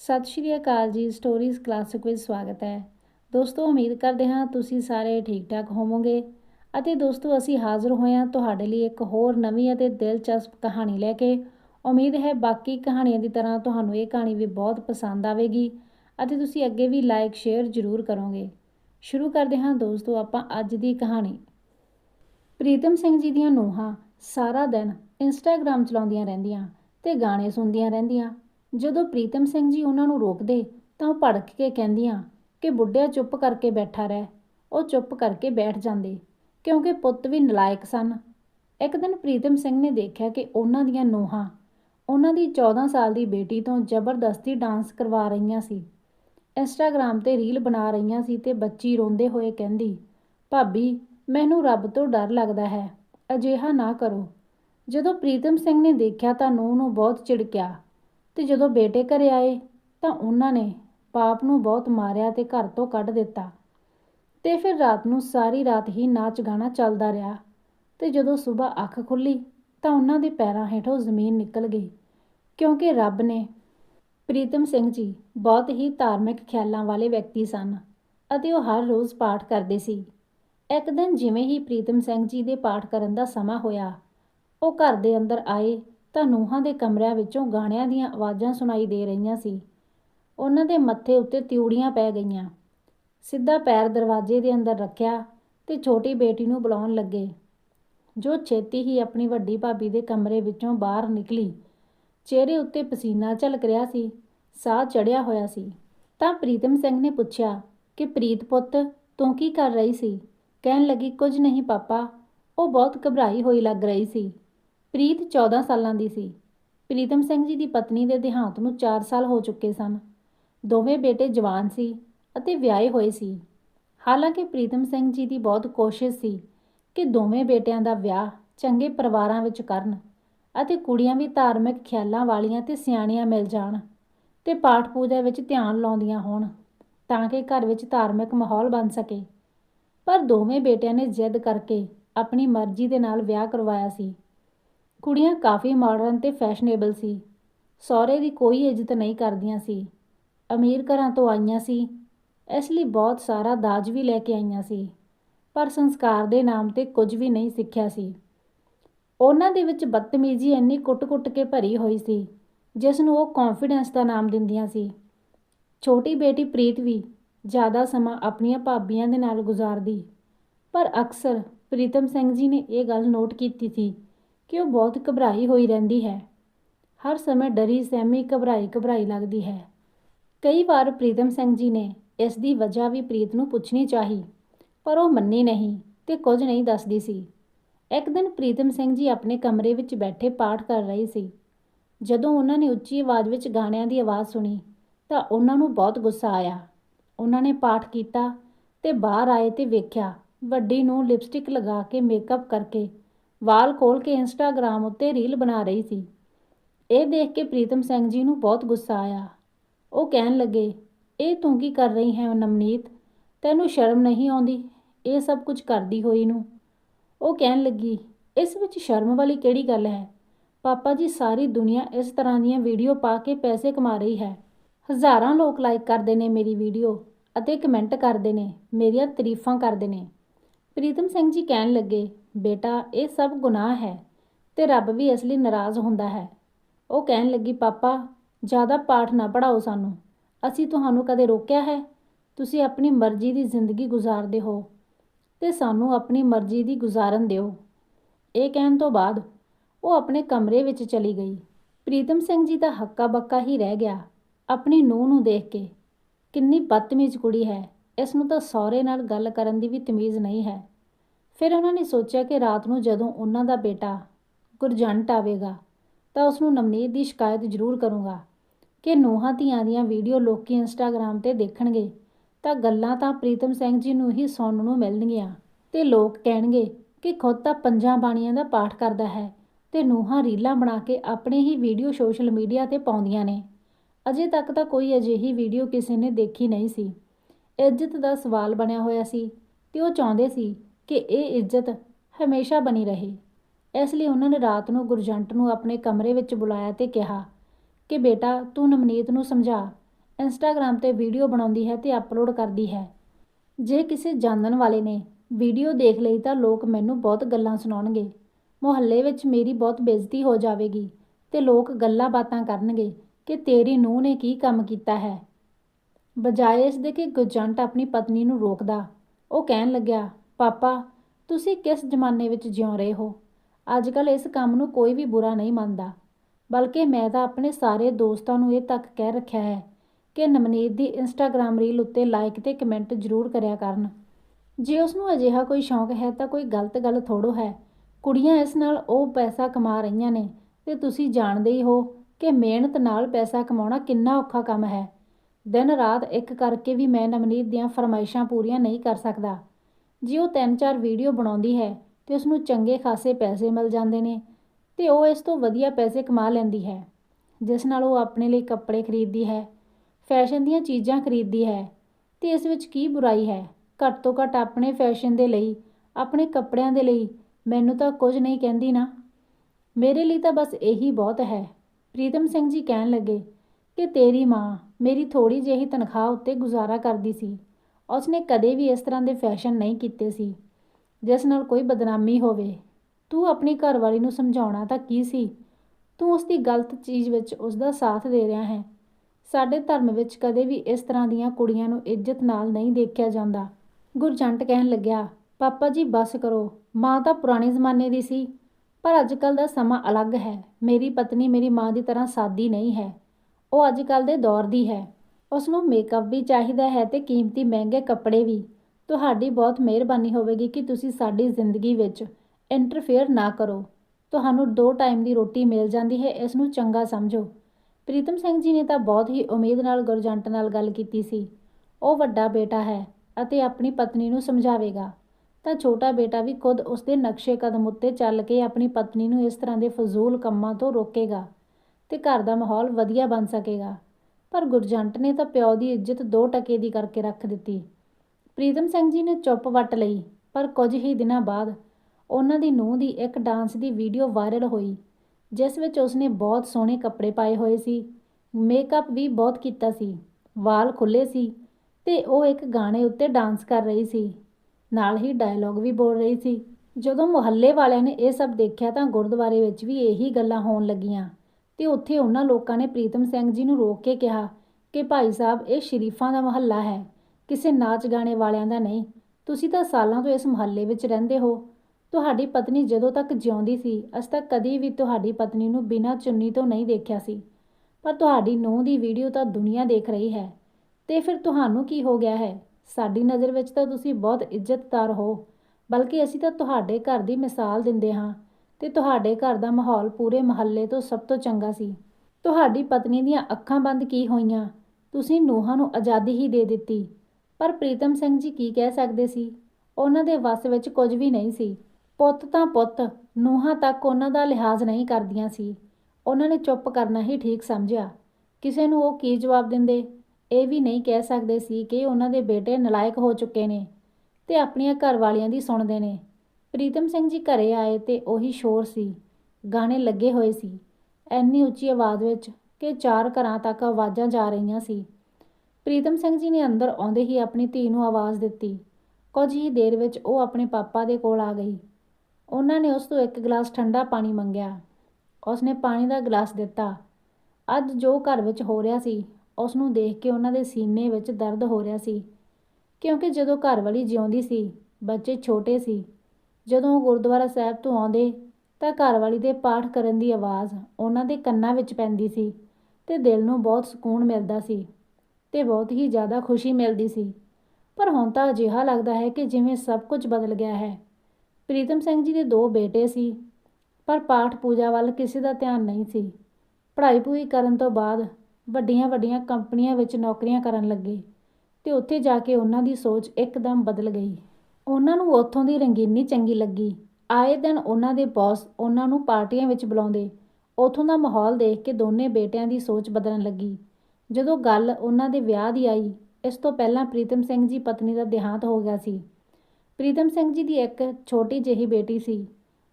ਸਤਿ ਸ਼੍ਰੀ ਅਕਾਲ ਜੀ stories classic ਵਿੱਚ ਸਵਾਗਤ ਹੈ। ਦੋਸਤੋ, ਉਮੀਦ ਕਰਦੇ ਹਾਂ ਤੁਸੀਂ ਸਾਰੇ ਠੀਕ ਠਾਕ ਹੋਵੋਗੇ। ਅਤੇ ਦੋਸਤੋ, ਅਸੀਂ ਹਾਜ਼ਰ ਹੋਏ ਹਾਂ ਤੁਹਾਡੇ ਲਈ ਇੱਕ ਹੋਰ ਨਵੀਂ ਅਤੇ ਦਿਲਚਸਪ ਕਹਾਣੀ ਲੈ ਕੇ। ਉਮੀਦ ਹੈ ਬਾਕੀ ਕਹਾਣੀਆਂ ਦੀ ਤਰ੍ਹਾਂ ਤੁਹਾਨੂੰ ਇਹ ਕਹਾਣੀ ਵੀ ਬਹੁਤ ਪਸੰਦ ਆਵੇਗੀ ਅਤੇ ਤੁਸੀਂ ਅੱਗੇ ਵੀ ਲਾਈਕ ਸ਼ੇਅਰ ਜ਼ਰੂਰ ਕਰੋਗੇ। ਸ਼ੁਰੂ ਕਰਦੇ ਹਾਂ ਦੋਸਤੋ, ਆਪਾਂ ਅੱਜ ਦੀ ਕਹਾਣੀ। ਪ੍ਰੀਤਮ ਸਿੰਘ ਜੀ ਦੀਆਂ ਨੂੰਹਾਂ ਸਾਰਾ ਦਿਨ ਇੰਸਟਾਗ੍ਰਾਮ ਚਲਾਉਂਦੀਆਂ ਰਹਿੰਦੀਆਂ ਤੇ ਗਾਣੇ ਸੁਣਦੀਆਂ ਰਹਿੰਦੀਆਂ। ਜਦੋਂ ਪ੍ਰੀਤਮ ਸਿੰਘ ਜੀ ਉਹਨਾਂ ਨੂੰ ਰੋਕਦੇ, ਤਾਂ ਉਹ ਭੜਕ ਕੇ ਕਹਿੰਦੀਆਂ ਕਿ ਬੁੱਢਿਆ ਚੁੱਪ ਕਰਕੇ ਬੈਠਾ ਰਹਿ। ਉਹ ਚੁੱਪ ਕਰਕੇ ਬੈਠ ਜਾਂਦੇ, ਕਿਉਂਕਿ ਪੁੱਤ ਵੀ ਨਲਾਇਕ ਸਨ। ਇੱਕ ਦਿਨ ਪ੍ਰੀਤਮ ਸਿੰਘ ਨੇ ਦੇਖਿਆ ਕਿ ਉਹਨਾਂ ਦੀਆਂ ਨੂੰਹਾਂ, ਉਹਨਾਂ ਦੀ 14 ਸਾਲ ਦੀ ਬੇਟੀ ਤੋਂ ਜ਼ਬਰਦਸਤੀ ਡਾਂਸ ਕਰਵਾ ਰਹੀਆਂ ਸੀ। ਇੰਸਟਾਗ੍ਰਾਮ ਤੇ ਰੀਲ ਬਣਾ ਰਹੀਆਂ ਸੀ ਤੇ ਬੱਚੀ ਰੋਂਦੇ ਹੋਏ ਕਹਿੰਦੀ, ਭਾਬੀ, ਮੈਨੂੰ ਰੱਬ ਤੋਂ ਡਰ ਲੱਗਦਾ ਹੈ, ਅਜਿਹਾ ਨਾ ਕਰੋ। ਜਦੋਂ ਪ੍ਰੀਤਮ ਸਿੰਘ ਨੇ ਦੇਖਿਆ ਤਾਂ ਨੂੰਹ ਨੂੰ ਬਹੁਤ ਚਿੜਕਿਆ ਤੇ ਜਦੋਂ ਬੇਟੇ ਘਰੇ ਆਏ ਤਾਂ ਉਹਨਾਂ ਨੇ ਬਾਪ ਨੂੰ ਬਹੁਤ ਮਾਰਿਆ ਤੇ ਘਰ ਤੋਂ ਕੱਢ ਦਿੱਤਾ। ਤੇ ਫਿਰ ਰਾਤ ਨੂੰ ਸਾਰੀ ਰਾਤ ਹੀ ਨਾਚ ਗਾਣਾ ਚੱਲਦਾ ਰਿਹਾ ਤੇ ਜਦੋਂ ਸਵੇਰ ਅੱਖ ਖੁੱਲੀ ਤਾਂ ਉਹਨਾਂ ਦੇ ਪੈਰਾਂ ਹੇਠੋਂ ਜ਼ਮੀਨ ਨਿਕਲ ਗਈ ਕਿਉਂਕਿ ਰੱਬ ਨੇ ਪ੍ਰੀਤਮ ਸਿੰਘ ਜੀ ਬਹੁਤ ਹੀ ਧਾਰਮਿਕ ਖਿਆਲਾਂ ਵਾਲੇ ਵਿਅਕਤੀ ਸਨ ਅਤੇ ਉਹ ਹਰ ਰੋਜ਼ ਪਾਠ ਕਰਦੇ ਸੀ। ਇੱਕ ਦਿਨ ਜਿਵੇਂ ਹੀ ਪ੍ਰੀਤਮ ਸਿੰਘ ਜੀ ਦੇ ਪਾਠ ਕਰਨ ਦਾ ਸਮਾਂ ਹੋਇਆ, ਉਹ ਘਰ ਦੇ ਅੰਦਰ ਆਏ ਤਾਂ ਨੂੰਹਾਂ ਦੇ ਕਮਰਿਆਂ ਵਿੱਚੋਂ ਗਾਣਿਆਂ ਦੀਆਂ ਆਵਾਜ਼ਾਂ ਸੁਣਾਈ ਦੇ ਰਹੀਆਂ ਸੀ। ਉਹਨਾਂ ਦੇ ਮੱਥੇ ਉੱਤੇ ਤਿਉੜੀਆਂ ਪੈ ਗਈਆਂ। ਸਿੱਧਾ ਪੈਰ ਦਰਵਾਜ਼ੇ ਦੇ ਅੰਦਰ ਰੱਖਿਆ ਤੇ ਛੋਟੀ ਬੇਟੀ ਨੂੰ ਬੁਲਾਉਣ ਲੱਗੇ। ਜੋ ਛੇਤੀ ਹੀ ਆਪਣੀ ਵੱਡੀ ਭਾਬੀ ਦੇ ਕਮਰੇ ਵਿੱਚੋਂ ਬਾਹਰ ਨਿਕਲੀ। ਚਿਹਰੇ ਉੱਤੇ ਪਸੀਨਾ ਝਲਕ ਰਿਹਾ ਸੀ। ਸਾਹ ਚੜਿਆ ਹੋਇਆ ਸੀ। ਤਾਂ ਪ੍ਰੀਤਮ ਸਿੰਘ ਨੇ ਪੁੱਛਿਆ ਕਿ, ਪ੍ਰੀਤ ਪੁੱਤ, ਤੂੰ ਕੀ ਕਰ ਰਹੀ ਸੀ? ਕਹਿਣ ਲੱਗੀ, ਕੁਝ ਨਹੀਂ ਪਾਪਾ। ਉਹ ਬਹੁਤ ਘਬਰਾਈ ਹੋਈ ਲੱਗ ਰਹੀ ਸੀ। ਪ੍ਰੀਤ 14 ਸਾਲਾਂ ਦੀ ਸੀ। ਪ੍ਰੀਤਮ ਸਿੰਘ ਜੀ ਦੀ ਪਤਨੀ ਦੇ ਦੇਹਾਂਤ ਨੂੰ 4 ਸਾਲ ਹੋ ਚੁੱਕੇ ਸਨ। ਦੋਵੇਂ ਬੇਟੇ ਜਵਾਨ ਸੀ ਅਤੇ ਵਿਆਹੇ ਹੋਏ ਸੀ। ਹਾਲਾਂਕਿ ਪ੍ਰੀਤਮ ਸਿੰਘ ਜੀ ਦੀ ਬਹੁਤ ਕੋਸ਼ਿਸ਼ ਸੀ ਕਿ ਦੋਵੇਂ ਬੇਟਿਆਂ ਦਾ ਵਿਆਹ ਚੰਗੇ ਪਰਿਵਾਰਾਂ ਵਿੱਚ ਕਰਨ ਅਤੇ ਕੁੜੀਆਂ ਵੀ ਧਾਰਮਿਕ ਖਿਆਲਾਂ ਵਾਲੀਆਂ ਤੇ ਸਿਆਣੀਆਂ ਮਿਲ ਜਾਣ ਤੇ ਪਾਠ ਪੂਜਾ ਵਿੱਚ ਧਿਆਨ ਲਾਉਂਦੀਆਂ ਹੋਣ ਤਾਂ ਕਿ ਘਰ ਵਿੱਚ ਧਾਰਮਿਕ ਮਾਹੌਲ ਬਣ ਸਕੇ। ਪਰ ਦੋਵੇਂ ਬੇਟਿਆਂ ਨੇ ਜਿੱਦ ਕਰਕੇ ਆਪਣੀ ਮਰਜ਼ੀ ਦੇ ਨਾਲ ਵਿਆਹ ਕਰਵਾਇਆ ਸੀ। ਕੁੜੀਆਂ ਕਾਫੀ ਮਾਡਰਨ ਤੇ ਫੈਸ਼ਨੇਬਲ ਸੀ। ਸਹੁਰੇ ਦੀ ਕੋਈ ਇੱਜ਼ਤ ਨਹੀਂ ਕਰਦੀਆਂ ਸੀ। ਅਮੀਰ ਘਰਾਂ ਤੋਂ ਆਈਆਂ ਸੀ। ਇਸ ਲਈ ਬਹੁਤ ਸਾਰਾ ਦਾਜ ਵੀ ਲੈ ਕੇ ਆਈਆਂ ਸੀ। ਪਰ ਸੰਸਕਾਰ ਦੇ ਨਾਮ ਤੇ ਕੁਝ ਵੀ ਨਹੀਂ ਸਿੱਖਿਆ ਸੀ। ਉਹਨਾਂ ਦੇ ਵਿੱਚ ਬਦਤਮੀਜ਼ੀ ਇੰਨੀ ਕੁੱਟ-ਕੁੱਟ ਕੇ ਭਰੀ ਹੋਈ ਸੀ ਜਿਸ ਨੂੰ ਉਹ ਕੌਨਫੀਡੈਂਸ ਦਾ ਨਾਮ ਦਿੰਦੀਆਂ ਸੀ। ਛੋਟੀ ਬੇਟੀ ਪ੍ਰੀਤ ਵੀ ਜ਼ਿਆਦਾ ਸਮਾਂ ਆਪਣੀਆਂ ਭਾਬੀਆਂ ਦੇ ਨਾਲ ਗੁਜ਼ਾਰਦੀ। ਪਰ ਅਕਸਰ ਪ੍ਰੀਤਮ ਸਿੰਘ ਜੀ ਨੇ ਇਹ ਗੱਲ ਨੋਟ ਕੀਤੀ ਸੀ ਕਿ ਉਹ ਬਹੁਤ ਘਬਰਾਈ ਹੋਈ ਰਹਿੰਦੀ ਹੈ। ਹਰ ਸਮੇਂ ਡਰੀ, ਸਹਿਮੀ, ਘਬਰਾਈ ਘਬਰਾਈ ਲੱਗਦੀ ਹੈ। ਕਈ ਵਾਰ ਪ੍ਰੀਤਮ ਸਿੰਘ ਜੀ ਨੇ ਇਸ ਦੀ ਵਜ੍ਹਾ ਵੀ ਪ੍ਰੀਤ ਨੂੰ ਪੁੱਛਣੀ ਚਾਹੀ, ਪਰ ਉਹ ਮੰਨੀ ਨਹੀਂ ਤੇ ਕੁਝ ਨਹੀਂ ਦੱਸਦੀ ਸੀ। ਇੱਕ ਦਿਨ ਪ੍ਰੀਤਮ ਸਿੰਘ ਜੀ ਆਪਣੇ ਕਮਰੇ ਵਿੱਚ ਬੈਠੇ ਪਾਠ ਕਰ ਰਹੇ ਸੀ। ਜਦੋਂ ਉਹਨਾਂ ਨੇ ਉੱਚੀ ਆਵਾਜ਼ ਵਿੱਚ ਗਾਣਿਆਂ ਦੀ ਆਵਾਜ਼ ਸੁਣੀ, ਤਾਂ ਉਹਨਾਂ ਨੂੰ ਬਹੁਤ ਗੁੱਸਾ ਆਇਆ। ਉਹਨਾਂ ਨੇ ਪਾਠ ਕੀਤਾ ਤੇ ਬਾਹਰ ਆਏ ਤੇ ਵੇਖਿਆ, ਵੱਡੀ ਨੂੰ ਲਿਪਸਟਿਕ ਲਗਾ ਕੇ ਮੇਕਅਪ ਕਰਕੇ ਵਾਲ ਖੋਲ ਕੇ ਇੰਸਟਾਗ੍ਰਾਮ ਉੱਤੇ ਰੀਲ ਬਣਾ ਰਹੀ ਸੀ। ਇਹ ਦੇਖ ਕੇ ਪ੍ਰੀਤਮ ਸਿੰਘ ਜੀ ਨੂੰ ਬਹੁਤ ਗੁੱਸਾ ਆਇਆ। ਉਹ ਕਹਿਣ ਲੱਗੇ, ਇਹ ਤੂੰ ਕੀ ਕਰ ਰਹੀ ਹੈ ਨਮਨੀਤ ਤੈਨੂੰ ਸ਼ਰਮ ਨਹੀਂ ਆਉਂਦੀ? ਇਹ ਸਭ ਕੁਝ ਕਰਦੀ ਹੋਈ ਨੂੰ? ਉਹ ਕਹਿਣ ਲੱਗੀ, ਇਸ ਵਿੱਚ ਸ਼ਰਮ ਵਾਲੀ ਕਿਹੜੀ ਗੱਲ ਹੈ? ਪਾਪਾ ਜੀ ਸਾਰੀ ਦੁਨੀਆ ਇਸ ਤਰ੍ਹਾਂ ਦੀਆਂ ਵੀਡੀਓ ਪਾ ਕੇ ਪੈਸੇ ਕਮਾ ਰਹੀ ਹੈ। ਹਜ਼ਾਰਾਂ ਲੋਕ ਲਾਈਕ ਕਰਦੇ ਨੇ ਮੇਰੀ ਵੀਡੀਓ ਅਤੇ ਕਮੈਂਟ ਕਰਦੇ ਨੇ, ਮੇਰੀਆਂ ਤਾਰੀਫਾਂ ਕਰਦੇ ਨੇ। ਪ੍ਰੀਤਮ ਸਿੰਘ ਜੀ ਕਹਿਣ ਲੱਗੇ, ਬੇਟਾ, ਇਹ ਸਭ ਗੁਨਾਹ ਹੈ ਤੇ ਰੱਬ ਵੀ ਅਸਲੀ ਨਾਰਾਜ਼ ਹੁੰਦਾ ਹੈ। ਉਹ ਕਹਿਣ ਲੱਗੀ, ਪਾਪਾ, ਜ਼ਿਆਦਾ ਪਾਠ ਨਾ ਪੜਾਓ ਸਾਨੂੰ। ਅਸੀਂ ਤੁਹਾਨੂੰ ਕਦੇ ਰੋਕਿਆ ਹੈ? ਤੁਸੀਂ ਆਪਣੀ ਮਰਜ਼ੀ ਦੀ ਜ਼ਿੰਦਗੀ ਗੁਜ਼ਾਰਦੇ ਹੋ ਤੇ ਸਾਨੂੰ ਆਪਣੀ ਮਰਜ਼ੀ ਦੀ ਗੁਜ਼ਾਰਨ ਦਿਓ। ਇਹ ਕਹਿਣ ਤੋਂ ਬਾਅਦ ਉਹ ਆਪਣੇ ਕਮਰੇ ਵਿੱਚ ਚਲੀ ਗਈ। ਪ੍ਰੀਤਮ ਸਿੰਘ ਜੀ ਦਾ ਹੱਕਾ ਬੱਕਾ ਹੀ ਰਹਿ ਗਿਆ ਆਪਣੀ ਨੂੰਹ ਨੂੰ ਦੇਖ ਕੇ। ਕਿੰਨੀ ਬਦਤਮੀਜ਼ ਕੁੜੀ ਹੈ। ਇਸ ਨੂੰ ਤਾਂ ਸਹੁਰੇ ਨਾਲ ਗੱਲ ਕਰਨ ਦੀ ਵੀ ਤਮੀਜ਼ ਨਹੀਂ ਹੈ। ਫਿਰ ਉਹਨਾਂ ਨੇ ਸੋਚਿਆ ਕਿ ਰਾਤ ਨੂੰ ਜਦੋਂ ਉਹਨਾਂ ਦਾ ਬੇਟਾ ਗੁਰਜੰਟ ਆਵੇਗਾ, ਤਾਂ ਉਸ ਨੂੰ ਨਵਨੀਤ ਦੀ ਸ਼ਿਕਾਇਤ ਜ਼ਰੂਰ ਕਰੂੰਗਾ ਕਿ ਨੂੰਹਾਂ ਧੀਆਂ ਦੀਆਂ ਵੀਡੀਓ ਲੋਕੀ ਇੰਸਟਾਗ੍ਰam ਤੇ ਦੇਖਣਗੇ, ਤਾਂ ਗੱਲਾਂ ਤਾਂ ਪ੍ਰੀਤਮ ਸਿੰਘ ਜੀ ਨੂੰ ਹੀ ਸੁਣਨ ਨੂੰ ਮਿਲਣਗੀਆਂ ਤੇ ਲੋਕ ਕਹਿਣਗੇ ਕਿ ਖੁਦ ਤਾਂ ਪੰਜਾਂ ਬਾਣੀਆਂ ਦਾ ਪਾਠ ਕਰਦਾ ਹੈ ਤੇ ਨੂੰਹਾਂ ਰੀਲਾਂ ਬਣਾ ਕੇ ਆਪਣੇ ਹੀ ਵੀਡੀਓ ਸੋਸ਼ਲ ਮੀਡੀਆ ਤੇ ਪਾਉਂਦੀਆਂ ਨੇ। ਅਜੇ ਤੱਕ ਤਾਂ ਕੋਈ ਅਜਿਹੀ ਵੀਡੀਓ ਕਿਸੇ ਨੇ ਦੇਖੀ ਨਹੀਂ ਸੀ। ਇੱਜ਼ਤ ਦਾ ਸਵਾਲ ਬਣਿਆ ਹੋਇਆ ਸੀ ਤੇ ਉਹ ਚਾਹੁੰਦੇ ਸੀ ਕਿ ਇਹ ਇੱਜ਼ਤ ਹਮੇਸ਼ਾ ਬਣੀ ਰਹੇ। ਇਸ ਲਈ ਉਹਨਾਂ ਨੇ ਰਾਤ ਨੂੰ ਗੁਰਜੰਟ ਨੂੰ ਆਪਣੇ ਕਮਰੇ ਵਿੱਚ ਬੁਲਾਇਆ ਤੇ ਕਿਹਾ ਕਿ ਬੇਟਾ, ਤੂੰ ਨਮਨੀਤ ਨੂੰ ਸਮਝਾ। ਇੰਸਟਾਗ੍ਰam ਤੇ ਵੀਡੀਓ ਬਣਾਉਂਦੀ ਹੈ ਤੇ ਅਪਲੋਡ ਕਰਦੀ ਹੈ। ਜੇ ਕਿਸੇ ਜਾਣਨ ਵਾਲੇ ਨੇ ਵੀਡੀਓ ਦੇਖ ਲਈ ਤਾਂ ਲੋਕ ਮੈਨੂੰ ਬਹੁਤ ਗੱਲਾਂ ਸੁਣਾਉਣਗੇ। ਮੁਹੱਲੇ ਵਿੱਚ ਮੇਰੀ ਬਹੁਤ ਬੇਇੱਜ਼ਤੀ ਹੋ ਜਾਵੇਗੀ ਤੇ ਲੋਕ ਗੱਲਾਂ ਬਾਤਾਂ ਕਰਨਗੇ ਕਿ ਤੇਰੀ ਨੂੰਹ ਨੇ ਕੀ ਕੰਮ ਕੀਤਾ ਹੈ। ਬਜਾਏ ਇਸ ਦੇ ਕਿ ਗੁਰਜੰਟ ਆਪਣੀ ਪਤਨੀ ਨੂੰ ਰੋਕਦਾ। ਉਹ ਕਹਿਣ ਲੱਗਿਆ, ਪਾਪਾ, ਤੁਸੀਂ ਕਿਸ ਜ਼ਮਾਨੇ ਵਿੱਚ ਜਿਉ ਰਹੇ ਹੋ? ਅੱਜ ਕੱਲ ਇਸ ਕੰਮ ਨੂੰ ਕੋਈ ਵੀ ਬੁਰਾ ਨਹੀਂ ਮੰਨਦਾ। ਬਲਕਿ ਮੈਂ ਤਾਂ ਆਪਣੇ ਸਾਰੇ ਦੋਸਤਾਂ ਨੂੰ ਇਹ ਤੱਕ ਕਹਿ ਰੱਖਿਆ ਹੈ ਕਿ ਨਵਨੀਤ ਦੀ ਇੰਸਟਾਗ੍ਰam ਰੀਲ ਉੱਤੇ ਲਾਈਕ ਤੇ ਕਮੈਂਟ ਜ਼ਰੂਰ ਕਰਿਆ ਕਰਨ। ਜੇ ਉਸ ਨੂੰ ਅਜਿਹਾ ਕੋਈ ਸ਼ੌਂਕ ਹੈ ਤਾਂ ਕੋਈ ਗਲਤ ਗੱਲ ਥੋੜੋ ਹੈ। ਕੁੜੀਆਂ ਇਸ ਨਾਲ ਉਹ ਪੈਸਾ ਕਮਾ ਰਹੀਆਂ ਨੇ ਤੇ ਤੁਸੀਂ ਜਾਣਦੇ ਹੀ ਹੋ ਕਿ ਮਿਹਨਤ ਨਾਲ ਪੈਸਾ ਕਮਾਉਣਾ ਕਿੰਨਾ ਔਖਾ ਕੰਮ ਹੈ। ਦਿਨ ਰਾਤ ਇੱਕ ਕਰਕੇ ਵੀ ਮੈਂ ਨਵਨੀਤ ਦੀਆਂ ਫਰਮਾਇਸ਼ਾਂ ਪੂਰੀਆਂ ਨਹੀਂ ਕਰ ਸਕਦਾ। ਜੇ ਉਹ ਤਿੰਨ ਚਾਰ ਵੀਡੀਓ ਬਣਾਉਂਦੀ ਹੈ ਤੇ ਉਸ ਨੂੰ ਚੰਗੇ ਖਾਸੇ ਪੈਸੇ ਮਿਲ ਜਾਂਦੇ ਨੇ, ਤੇ ਉਹ ਇਸ ਤੋਂ ਵਧੀਆ ਪੈਸੇ ਕਮਾ ਲੈਂਦੀ ਹੈ, ਜਿਸ ਨਾਲ ਉਹ ਆਪਣੇ ਲਈ ਕੱਪੜੇ ਖਰੀਦਦੀ ਹੈ, ਫੈਸ਼ਨ ਦੀਆਂ ਚੀਜ਼ਾਂ ਖਰੀਦਦੀ ਹੈ, ਤੇ ਇਸ ਵਿੱਚ ਕੀ ਬੁਰਾਈ ਹੈ? ਘੱਟ ਤੋਂ ਘੱਟ ਆਪਣੇ ਫੈਸ਼ਨ ਦੇ ਲਈ, ਆਪਣੇ ਕੱਪੜਿਆਂ ਦੇ ਲਈ ਮੈਨੂੰ ਤਾਂ ਕੁਝ ਨਹੀਂ ਕਹਿੰਦੀ ਨਾ। ਮੇਰੇ ਲਈ ਤਾਂ ਬਸ ਇਹੀ ਬਹੁਤ ਹੈ। ਪ੍ਰੀਤਮ ਸਿੰਘ ਜੀ ਕਹਿਣ ਲੱਗੇ ਕਿ ਤੇਰੀ ਮਾਂ ਮੇਰੀ ਥੋੜੀ ਜਿਹੀ ਤਨਖਾਹ ਉੱਤੇ ਗੁਜ਼ਾਰਾ ਕਰਦੀ ਸੀ। ਉਸਨੇ ਕਦੇ ਵੀ ਇਸ ਤਰ੍ਹਾਂ ਦੇ ਫੈਸ਼ਨ ਨਹੀਂ ਕੀਤੇ ਸੀ, ਜਿਸ ਨਾਲ ਕੋਈ ਬਦਨਾਮੀ ਹੋਵੇ। ਤੂੰ ਆਪਣੀ ਘਰਵਾਲੀ ਨੂੰ ਸਮਝਾਉਣਾ ਤਾਂ ਕੀ ਸੀ? ਤੂੰ ਉਸ ਦੀ ਗਲਤ ਚੀਜ਼ ਵਿੱਚ ਉਸ ਦਾ ਸਾਥ ਦੇ ਰਿਹਾ ਹੈ। ਸਾਡੇ ਧਰਮ ਵਿੱਚ ਕਦੇ ਵੀ ਇਸ ਤਰ੍ਹਾਂ ਦੀਆਂ ਕੁੜੀਆਂ ਨੂੰ ਇੱਜ਼ਤ ਨਾਲ ਨਹੀਂ ਦੇਖਿਆ ਜਾਂਦਾ। ਗੁਰਜੰਟ ਕਹਿਣ ਲੱਗਿਆ, ਪਾਪਾ ਜੀ, ਬਸ ਕਰੋ। ਮਾਂ ਤਾਂ ਪੁਰਾਣੇ ਜ਼ਮਾਨੇ ਦੀ ਸੀ, ਪਰ ਅੱਜ ਕੱਲ ਦਾ ਸਮਾਂ ਅਲੱਗ ਹੈ। ਮੇਰੀ ਪਤਨੀ ਮੇਰੀ ਮਾਂ ਦੀ ਤਰ੍ਹਾਂ ਸਾਦੀ ਨਹੀਂ ਹੈ। ਉਹ ਅੱਜ ਕੱਲ ਦੇ ਦੌਰ ਦੀ ਹੈ। ਉਸ ਨੂੰ ਮੇਕਅਪ ਵੀ ਚਾਹੀਦਾ ਹੈ ਤੇ ਕੀਮਤੀ ਮਹਿੰਗੇ ਕੱਪੜੇ ਵੀ। ਤੁਹਾਡੀ ਬਹੁਤ ਮਿਹਰਬਾਨੀ ਹੋਵੇਗੀ ਕਿ ਤੁਸੀਂ ਸਾਡੀ ਜ਼ਿੰਦਗੀ ਵਿੱਚ ਇੰਟਰਫੇਅਰ ਨਾ ਕਰੋ। ਤੁਹਾਨੂੰ ਦੋ ਟਾਈਮ ਦੀ ਰੋਟੀ ਮਿਲ ਜਾਂਦੀ ਹੈ ਇਸ ਨੂੰ ਚੰਗਾ ਸਮਝੋ। ਪ੍ਰੀਤਮ ਸਿੰਘ ਜੀ ਨੇ ਤਾਂ ਬਹੁਤ ਹੀ ਉਮੀਦ ਨਾਲ ਗੁਰਜੰਟ ਨਾਲ ਗੱਲ ਕੀਤੀ ਸੀ। ਉਹ ਵੱਡਾ ਬੇਟਾ ਹੈ ਅਤੇ ਆਪਣੀ ਪਤਨੀ ਨੂੰ ਸਮਝਾਵੇਗਾ। ਤਾਂ ਛੋਟਾ ਬੇਟਾ ਵੀ ਖੁਦ ਉਸ ਦੇ ਨਕਸ਼ੇ ਕਦਮ ਉੱਤੇ ਚੱਲ ਕੇ ਆਪਣੀ ਪਤਨੀ ਨੂੰ ਇਸ ਤਰ੍ਹਾਂ ਦੇ ਫਜ਼ੂਲ ਕੰਮਾਂ ਤੋਂ ਰੋਕੇਗਾ। ਤੇ ਘਰ ਦਾ ਮਾਹੌਲ ਵਧੀਆ ਬਣ ਸਕੇਗਾ। ਪਰ ਗੁਰਜੰਟ ਨੇ ਤਾਂ ਪਿਓ ਦੀ ਇੱਜ਼ਤ ਦੋ ਟਕੇ ਦੀ ਕਰਕੇ ਰੱਖ ਦਿੱਤੀ। ਪ੍ਰੀਤਮ ਸਿੰਘ ਜੀ ਨੇ ਚੁੱਪ ਵੱਟ ਲਈ, ਪਰ ਕੁਝ ਹੀ ਦਿਨਾਂ ਬਾਅਦ ਉਹਨਾਂ ਦੀ ਨੂੰਹ ਦੀ ਇੱਕ ਡਾਂਸ ਦੀ ਵੀਡੀਓ ਵਾਇਰਲ ਹੋਈ, ਜਿਸ ਵਿੱਚ ਉਸਨੇ ਬਹੁਤ ਸੋਹਣੇ ਕੱਪੜੇ ਪਾਏ ਹੋਏ ਸੀ, ਮੇਕਅਪ ਵੀ ਬਹੁਤ ਕੀਤਾ ਸੀ, ਵਾਲ ਖੁੱਲੇ ਸੀ ਤੇ ਉਹ ਇੱਕ ਗਾਣੇ ਉੱਤੇ ਡਾਂਸ ਕਰ ਰਹੀ ਸੀ। ਨਾਲ ਹੀ ਡਾਇਲੌਗ ਵੀ ਬੋਲ ਰਹੀ ਸੀ। ਜਦੋਂ ਮੁਹੱਲੇ ਵਾਲਿਆਂ ਨੇ ਇਹ ਸਭ ਦੇਖਿਆ ਤਾਂ ਗੁਰਦੁਆਰੇ ਵਿੱਚ ਵੀ ਇਹੀ ਗੱਲਾਂ ਹੋਣ ਲੱਗੀਆਂ। ਤੇ ਉੱਥੇ ਉਹਨਾਂ ਲੋਕਾਂ ਨੇ ਪ੍ਰੀਤਮ ਸਿੰਘ ਜੀ ਨੂੰ ਰੋਕ ਕੇ ਕਿਹਾ ਕਿ ਭਾਈ ਸਾਹਿਬ, ਇਹ ਸ਼ਰੀਫਾਂ ਦਾ ਮੁਹੱਲਾ ਹੈ, ਕਿਸੇ ਨਾਚ ਗਾਣੇ ਵਾਲਿਆਂ ਦਾ ਨਹੀਂ। ਤੁਸੀਂ ਤਾਂ ਸਾਲਾਂ ਤੋਂ ਇਸ ਮੁਹੱਲੇ ਵਿੱਚ ਰਹਿੰਦੇ ਹੋ। ਤੁਹਾਡੀ ਪਤਨੀ ਜਦੋਂ ਤੱਕ ਜਿਉਂਦੀ ਸੀ, ਅਸ ਤੱਕ ਕਦੀ ਵੀ ਤੁਹਾਡੀ ਪਤਨੀ ਨੂੰ ਬਿਨਾਂ ਚੁੰਨੀ ਤੋਂ ਨਹੀਂ ਦੇਖਿਆ ਸੀ। ਪਰ ਤੁਹਾਡੀ ਨੂੰਹ ਦੀ ਵੀਡੀਓ ਤਾਂ ਦੁਨੀਆ ਦੇਖ ਰਹੀ ਹੈ। ਤੇ ਫਿਰ ਤੁਹਾਨੂੰ ਕੀ ਹੋ ਗਿਆ ਹੈ? ਸਾਡੀ ਨਜ਼ਰ ਵਿੱਚ ਤਾਂ ਤੁਸੀਂ ਬਹੁਤ ਇੱਜ਼ਤਦਾਰ ਹੋ, ਬਲਕਿ ਅਸੀਂ ਤਾਂ ਤੁਹਾਡੇ ਘਰ ਦੀ ਮਿਸਾਲ ਦਿੰਦੇ ਹਾਂ। ਤੇ ਤੁਹਾਡੇ ਘਰ ਦਾ ਮਾਹੌਲ ਪੂਰੇ ਮਹੱਲੇ ਤੋਂ ਸਭ ਤੋਂ ਚੰਗਾ ਸੀ। ਤੁਹਾਡੀ ਪਤਨੀ ਦੀਆਂ ਅੱਖਾਂ ਬੰਦ ਕੀ ਹੋਈਆਂ? ਤੁਸੀਂ ਨੂੰਹਾਂ ਨੂੰ ਆਜ਼ਾਦੀ ਹੀ ਦੇ ਦਿੱਤੀ। ਪਰ ਪ੍ਰੀਤਮ ਸਿੰਘ ਜੀ ਕੀ ਕਹਿ ਸਕਦੇ ਸੀ? ਉਹਨਾਂ ਦੇ ਵੱਸ ਵਿੱਚ ਕੁਝ ਵੀ ਨਹੀਂ ਸੀ। ਪੁੱਤ ਤਾਂ ਪੁੱਤ, ਨੂੰਹਾਂ ਤੱਕ ਉਹਨਾਂ ਦਾ ਲਿਹਾਜ਼ ਨਹੀਂ ਕਰਦੀਆਂ ਸੀ। ਉਹਨਾਂ ਨੇ ਚੁੱਪ ਕਰਨਾ ਹੀ ਠੀਕ ਸਮਝਿਆ। ਕਿਸੇ ਨੂੰ ਉਹ ਕੀ ਜਵਾਬ ਦਿੰਦੇ? ਇਹ ਵੀ ਨਹੀਂ ਕਹਿ ਸਕਦੇ ਸੀ ਕਿ ਉਹਨਾਂ ਦੇ ਬੇਟੇ ਨਲਾਇਕ ਹੋ ਚੁੱਕੇ ਨੇ ਤੇ ਆਪਣੀਆਂ ਘਰ ਵਾਲੀਆਂ ਦੀ ਸੁਣਦੇ ਨੇ। ਪ੍ਰੀਤਮ ਸਿੰਘ ਜੀ ਘਰੇ ਆਏ ਤੇ ਉਹੀ ਸ਼ੋਰ ਸੀ, ਗਾਣੇ ਲੱਗੇ ਹੋਏ ਸੀ। ਐਨੀ ਉੱਚੀ ਆਵਾਜ਼ ਵਿੱਚ ਕਿ ਚਾਰ ਘਰਾਂ ਤੱਕ ਆਵਾਜ਼ਾਂ ਜਾ ਰਹੀਆਂ ਸੀ। ਪ੍ਰੀਤਮ ਸਿੰਘ ਜੀ ਨੇ ਅੰਦਰ ਆਉਂਦੇ ਹੀ ਆਪਣੀ ਧੀ ਨੂੰ ਆਵਾਜ਼ ਦਿੱਤੀ। ਕੁਝ ਹੀ ਦੇਰ ਵਿੱਚ ਉਹ ਆਪਣੇ ਪਾਪਾ ਦੇ ਕੋਲ ਆ ਗਈ। ਉਹਨਾਂ ਨੇ ਉਸ ਤੋਂ ਇੱਕ ਗਲਾਸ ਠੰਡਾ ਪਾਣੀ ਮੰਗਿਆ। ਉਸਨੇ ਪਾਣੀ ਦਾ ਗਲਾਸ ਦਿੱਤਾ। ਅੱਜ ਜੋ ਘਰ ਵਿੱਚ ਹੋ ਰਿਹਾ ਸੀ ਉਸ ਨੂੰ ਦੇਖ ਕੇ ਉਹਨਾਂ ਦੇ ਸੀਨੇ ਵਿੱਚ ਦਰਦ ਹੋ ਰਿਹਾ ਸੀ। ਕਿਉਂਕਿ ਜਦੋਂ ਘਰ ਵਾਲੀ ਜਿਉਂਦੀ ਸੀ, ਬੱਚੇ ਛੋਟੇ ਸੀ ਜਦੋਂ ਉਹ ਗੁਰਦੁਆਰਾ ਸਾਹਿਬ ਤੋਂ ਆਉਂਦੇ ਤਾਂ ਘਰਵਾਲੀ ਦੇ ਪਾਠ ਕਰਨ ਦੀ ਆਵਾਜ਼ ਉਹਨਾਂ ਦੇ ਕੰਨਾਂ ਵਿੱਚ ਪੈਂਦੀ ਸੀ ਤੇ ਦਿਲ ਨੂੰ ਬਹੁਤ ਸਕੂਨ ਮਿਲਦਾ ਸੀ ਤੇ ਬਹੁਤ ਹੀ ਜ਼ਿਆਦਾ ਖੁਸ਼ੀ ਮਿਲਦੀ ਸੀ। ਪਰ ਹੁਣ ਤਾਂ ਅਜਿਹਾ ਲੱਗਦਾ ਹੈ ਕਿ ਜਿਵੇਂ ਸਭ ਕੁਝ ਬਦਲ ਗਿਆ ਹੈ। ਪ੍ਰੀਤਮ ਸਿੰਘ ਜੀ ਦੇ ਦੋ ਬੇਟੇ ਸੀ, ਪਰ ਪਾਠ ਪੂਜਾ ਵੱਲ ਕਿਸੇ ਦਾ ਧਿਆਨ ਨਹੀਂ ਸੀ। ਪੜ੍ਹਾਈ ਪੂਰੀ ਕਰਨ ਤੋਂ ਬਾਅਦ ਵੱਡੀਆਂ ਵੱਡੀਆਂ ਕੰਪਨੀਆਂ ਵਿੱਚ ਨੌਕਰੀਆਂ ਕਰਨ ਲੱਗੇ ਤੇ ਉੱਥੇ ਜਾ ਕੇ ਉਹਨਾਂ ਦੀ ਸੋਚ ਇੱਕਦਮ ਬਦਲ ਗਈ। ਉਹਨਾਂ ਨੂੰ ਉੱਥੋਂ ਦੀ ਰੰਗੀਨੀ ਚੰਗੀ ਲੱਗੀ। ਆਏ ਦਿਨ ਉਹਨਾਂ ਦੇ ਬੌਸ ਉਹਨਾਂ ਨੂੰ ਪਾਰਟੀਆਂ ਵਿੱਚ ਬੁਲਾਉਂਦੇ। ਉੱਥੋਂ ਦਾ ਮਾਹੌਲ ਦੇਖ ਕੇ ਦੋਨੇ ਬੇਟਿਆਂ ਦੀ ਸੋਚ ਬਦਲਣ ਲੱਗੀ। ਜਦੋਂ ਗੱਲ ਉਹਨਾਂ ਦੇ ਵਿਆਹ ਦੀ ਆਈ, ਇਸ ਤੋਂ ਪਹਿਲਾਂ ਪ੍ਰੀਤਮ ਸਿੰਘ ਜੀ ਪਤਨੀ ਦਾ ਦੇਹਾਂਤ ਹੋ ਗਿਆ ਸੀ। ਪ੍ਰੀਤਮ ਸਿੰਘ ਜੀ ਦੀ ਇੱਕ ਛੋਟੀ ਜਿਹੀ ਬੇਟੀ ਸੀ।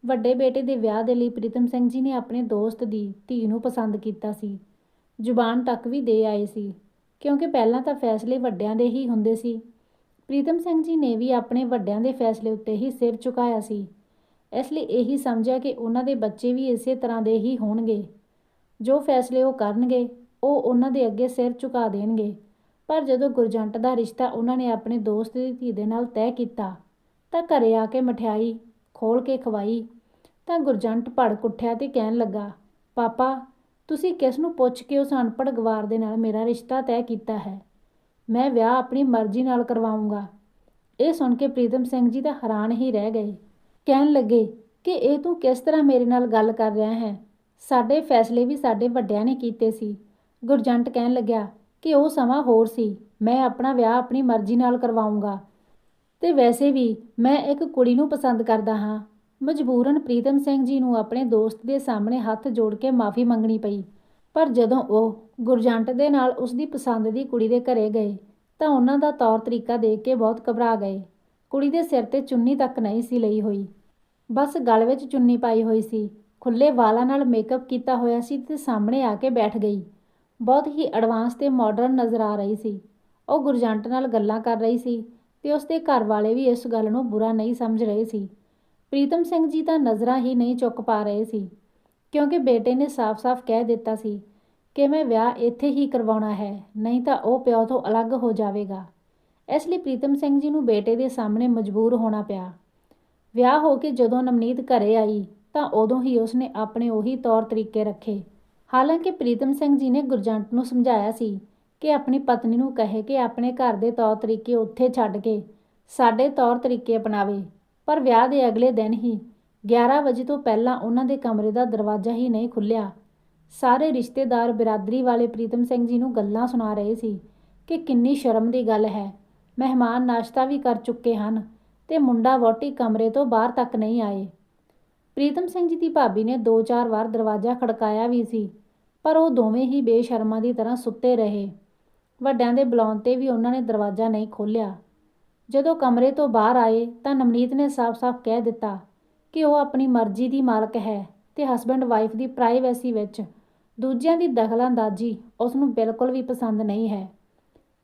ਵੱਡੇ ਬੇਟੇ ਦੇ ਵਿਆਹ ਦੇ ਲਈ ਪ੍ਰੀਤਮ ਸਿੰਘ ਜੀ ਨੇ ਆਪਣੇ ਦੋਸਤ ਦੀ ਧੀ ਨੂੰ ਪਸੰਦ ਕੀਤਾ ਸੀ। ਜ਼ੁਬਾਨ ਤੱਕ ਵੀ ਦੇ ਆਏ ਸੀ, ਕਿਉਂਕਿ ਪਹਿਲਾਂ ਤਾਂ ਫੈਸਲੇ ਵੱਡਿਆਂ ਦੇ ਹੀ ਹੁੰਦੇ ਸੀ। ਪ੍ਰੀਤਮ ਸਿੰਘ ਜੀ ਨੇ ਵੀ ਆਪਣੇ ਵੱਡਿਆਂ ਦੇ ਫੈਸਲੇ ਉੱਤੇ ਹੀ ਸਿਰ ਝੁਕਾਇਆ ਸੀ। ਇਸ ਲਈ ਇਹੀ ਸਮਝਿਆ ਕਿ ਉਹਨਾਂ ਦੇ ਬੱਚੇ ਵੀ ਇਸੇ ਤਰ੍ਹਾਂ ਦੇ ਹੀ ਹੋਣਗੇ। ਜੋ ਫੈਸਲੇ ਉਹ ਕਰਨਗੇ, ਉਹ ਉਹਨਾਂ ਦੇ ਅੱਗੇ ਸਿਰ ਝੁਕਾ ਦੇਣਗੇ। ਪਰ ਜਦੋਂ ਗੁਰਜੰਟ ਦਾ ਰਿਸ਼ਤਾ ਉਹਨਾਂ ਨੇ ਆਪਣੇ ਦੋਸਤ ਦੀ ਧੀ ਦੇ ਨਾਲ ਤੈਅ ਕੀਤਾ, ਤਾਂ ਘਰੇ ਆ ਕੇ ਮਠਿਆਈ ਖੋਲ ਕੇ ਖਵਾਈ, ਤਾਂ ਗੁਰਜੰਟ ਭੜਕ ਉੱਠਿਆ ਤੇ ਕਹਿਣ ਲੱਗਾ, ਪਾਪਾ, ਤੁਸੀਂ ਕਿਸ ਨੂੰ ਪੁੱਛ ਕੇ ਉਸ ਅਨਪੜ੍ਹ ਗਵਾਰ ਦੇ ਨਾਲ ਮੇਰਾ ਰਿਸ਼ਤਾ ਤੈਅ ਕੀਤਾ ਹੈ? ਮੈਂ ਵਿਆਹ ਆਪਣੀ ਮਰਜ਼ੀ ਨਾਲ ਕਰਵਾਉਂਗਾ। ਇਹ ਸੁਣ ਕੇ ਪ੍ਰੀਤਮ ਸਿੰਘ ਜੀ ਤਾਂ ਹੈਰਾਨ ਹੀ ਰਹਿ ਗਏ। ਕਹਿਣ ਲੱਗੇ ਕਿ ਇਹ ਤੂੰ ਕਿਸ ਤਰ੍ਹਾਂ ਮੇਰੇ ਨਾਲ ਗੱਲ ਕਰ ਰਿਹਾ ਹੈ? ਸਾਡੇ ਫੈਸਲੇ ਵੀ ਸਾਡੇ ਵੱਡਿਆਂ ਨੇ ਕੀਤੇ ਸੀ। ਗੁਰਜੰਟ ਕਹਿਣ ਲੱਗਿਆ ਕਿ ਉਹ ਸਮਾਂ ਹੋਰ ਸੀ। ਮੈਂ ਆਪਣਾ ਵਿਆਹ ਆਪਣੀ ਮਰਜ਼ੀ ਨਾਲ ਕਰਵਾਉਂਗਾ। ਤੇ ਵੈਸੇ ਵੀ ਮੈਂ ਇੱਕ ਕੁੜੀ ਨੂੰ ਪਸੰਦ ਕਰਦਾ ਹਾਂ। ਮਜਬੂਰਨ ਪ੍ਰੀਤਮ ਸਿੰਘ ਜੀ ਨੂੰ ਆਪਣੇ ਦੋਸਤ ਦੇ ਸਾਹਮਣੇ ਹੱਥ ਜੋੜ ਕੇ ਮਾਫੀ ਮੰਗਣੀ ਪਈ। ਪਰ ਜਦੋਂ ਉਹ ਗੁਰਜੰਟ ਦੇ ਨਾਲ ਉਸ ਦੀ ਪਸੰਦ ਦੀ ਕੁੜੀ ਦੇ ਘਰੇ ਗਏ, ਤਾਂ ਉਹਨਾਂ ਦਾ ਤੌਰ ਤਰੀਕਾ ਦੇਖ ਕੇ ਬਹੁਤ ਘਬਰਾ ਗਏ। ਕੁੜੀ ਦੇ ਸਿਰ ਤੇ ਚੁੰਨੀ ਤੱਕ ਨਹੀਂ ਸੀ ਲਈ ਹੋਈ। ਬਸ ਗਲ ਵਿੱਚ ਚੁੰਨੀ ਪਾਈ ਹੋਈ ਸੀ। ਖੁੱਲੇ ਵਾਲਾਂ ਨਾਲ ਮੇਕਅਪ ਕੀਤਾ ਹੋਇਆ ਸੀ ਤੇ ਸਾਹਮਣੇ ਆ ਕੇ ਬੈਠ ਗਈ। ਬਹੁਤ ਹੀ ਐਡਵਾਂਸ ਤੇ ਮਾਡਰਨ ਨਜ਼ਰ ਆ ਰਹੀ ਸੀ। ਉਹ ਗੁਰਜੰਟ ਨਾਲ ਗੱਲਾਂ ਕਰ ਰਹੀ ਸੀ ਤੇ ਉਸ ਦੇ ਘਰ ਵਾਲੇ ਵੀ ਇਸ ਗੱਲ ਨੂੰ ਬੁਰਾ ਨਹੀਂ ਸਮਝ ਰਹੇ ਸੀ। ਪ੍ਰੀਤਮ ਸਿੰਘ ਜੀ ਤਾਂ ਨਜ਼ਰਾਂ ਹੀ ਨਹੀਂ ਚੁੱਕ ਪਾ ਰਹੇ ਸੀ, ਕਿਉਂਕਿ ਬੇਟੇ ਨੇ ਸਾਫ਼-ਸਾਫ਼ ਕਹਿ ਦਿੱਤਾ ਸੀ ਕਿ ਮੈਂ ਵਿਆਹ ਇੱਥੇ ਹੀ ਕਰਵਾਉਣਾ ਹੈ? ਨਹੀਂ ਤਾਂ ਉਹ ਪਿਓ ਤੋਂ ਅਲੱਗ ਹੋ ਜਾਵੇਗਾ। ਇਸ ਲਈ ਪ੍ਰੀਤਮ ਸਿੰਘ ਜੀ ਨੂੰ ਬੇਟੇ ਦੇ ਸਾਹਮਣੇ ਮਜਬੂਰ ਹੋਣਾ ਪਿਆ। ਵਿਆਹ ਹੋ ਕੇ ਜਦੋਂ ਨਵਨੀਤ ਘਰੇ ਆਈ, ਤਾਂ ਉਦੋਂ ਹੀ ਉਸਨੇ ਆਪਣੇ ਉਹੀ ਤੌਰ ਤਰੀਕੇ ਰੱਖੇ। ਹਾਲਾਂਕਿ ਪ੍ਰੀਤਮ ਸਿੰਘ ਜੀ ਨੇ ਗੁਰਜੰਟ ਨੂੰ ਸਮਝਾਇਆ ਸੀ ਕਿ ਆਪਣੀ ਪਤਨੀ ਨੂੰ ਕਹੇ ਕਿ ਆਪਣੇ ਘਰ ਦੇ ਤੌਰ ਤਰੀਕੇ ਉੱਥੇ ਛੱਡ ਕੇ ਸਾਡੇ ਤੌਰ ਤਰੀਕੇ ਅਪਣਾਵੇ। ਪਰ ਵਿਆਹ ਦੇ ਅਗਲੇ ਦਿਨ ਹੀ 11 ਵਜੇ ਤੋਂ ਪਹਿਲਾਂ ਉਹਨਾਂ ਦੇ ਕਮਰੇ ਦਾ ਦਰਵਾਜ਼ਾ ਹੀ ਨਹੀਂ ਖੁੱਲਿਆ ਸਾਰੇ ਰਿਸ਼ਤੇਦਾਰ ਬਿਰਾਦਰੀ ਵਾਲੇ ਪ੍ਰੀਤਮ ਸਿੰਘ ਜੀ ਨੂੰ ਗੱਲਾਂ ਸੁਣਾ ਰਹੇ ਸੀ ਕਿ ਕਿੰਨੀ ਸ਼ਰਮ ਦੀ ਗੱਲ ਹੈ। ਮਹਿਮਾਨ ਨਾਸ਼ਤਾ ਵੀ ਕਰ ਚੁੱਕੇ ਹਨ ਤੇ ਮੁੰਡਾ ਵੋਟੀ ਕਮਰੇ ਤੋਂ ਬਾਹਰ ਤੱਕ ਨਹੀਂ ਆਏ। ਪ੍ਰੀਤਮ ਸਿੰਘ ਜੀ ਦੀ ਭਾਬੀ ਨੇ ਦੋ ਚਾਰ ਵਾਰ ਦਰਵਾਜ਼ਾ ਖੜਕਾਇਆ ਵੀ ਸੀ, ਪਰ ਉਹ ਦੋਵੇਂ ਹੀ ਬੇਸ਼ਰਮਾਂ ਦੀ ਤਰ੍ਹਾਂ ਸੁੱਤੇ ਰਹੇ। ਵੱਡਿਆਂ ਦੇ ਬੁਲਾਉਣ ਤੇ ਵੀ ਉਹਨਾਂ ਨੇ ਦਰਵਾਜ਼ਾ ਨਹੀਂ ਖੋਲ੍ਹਿਆ। ਜਦੋਂ ਕਮਰੇ ਤੋਂ ਬਾਹਰ ਆਏ ਤਾਂ ਨਵਨੀਤ ਨੇ ਸਾਫ਼-ਸਾਫ਼ ਕਹਿ ਦਿੱਤਾ ਕਿ ਉਹ ਆਪਣੀ ਮਰਜ਼ੀ ਦੀ ਮਾਲਕ ਹੈ ਤੇ ਹਸਬੰਡ ਵਾਈਫ ਦੀ ਪ੍ਰਾਈਵੇਸੀ ਵਿੱਚ ਦੂਜਿਆਂ ਦੀ ਦਖਲਅੰਦਾਜ਼ੀ ਉਸ ਨੂੰ ਬਿਲਕੁਲ ਵੀ ਪਸੰਦ ਨਹੀਂ ਹੈ।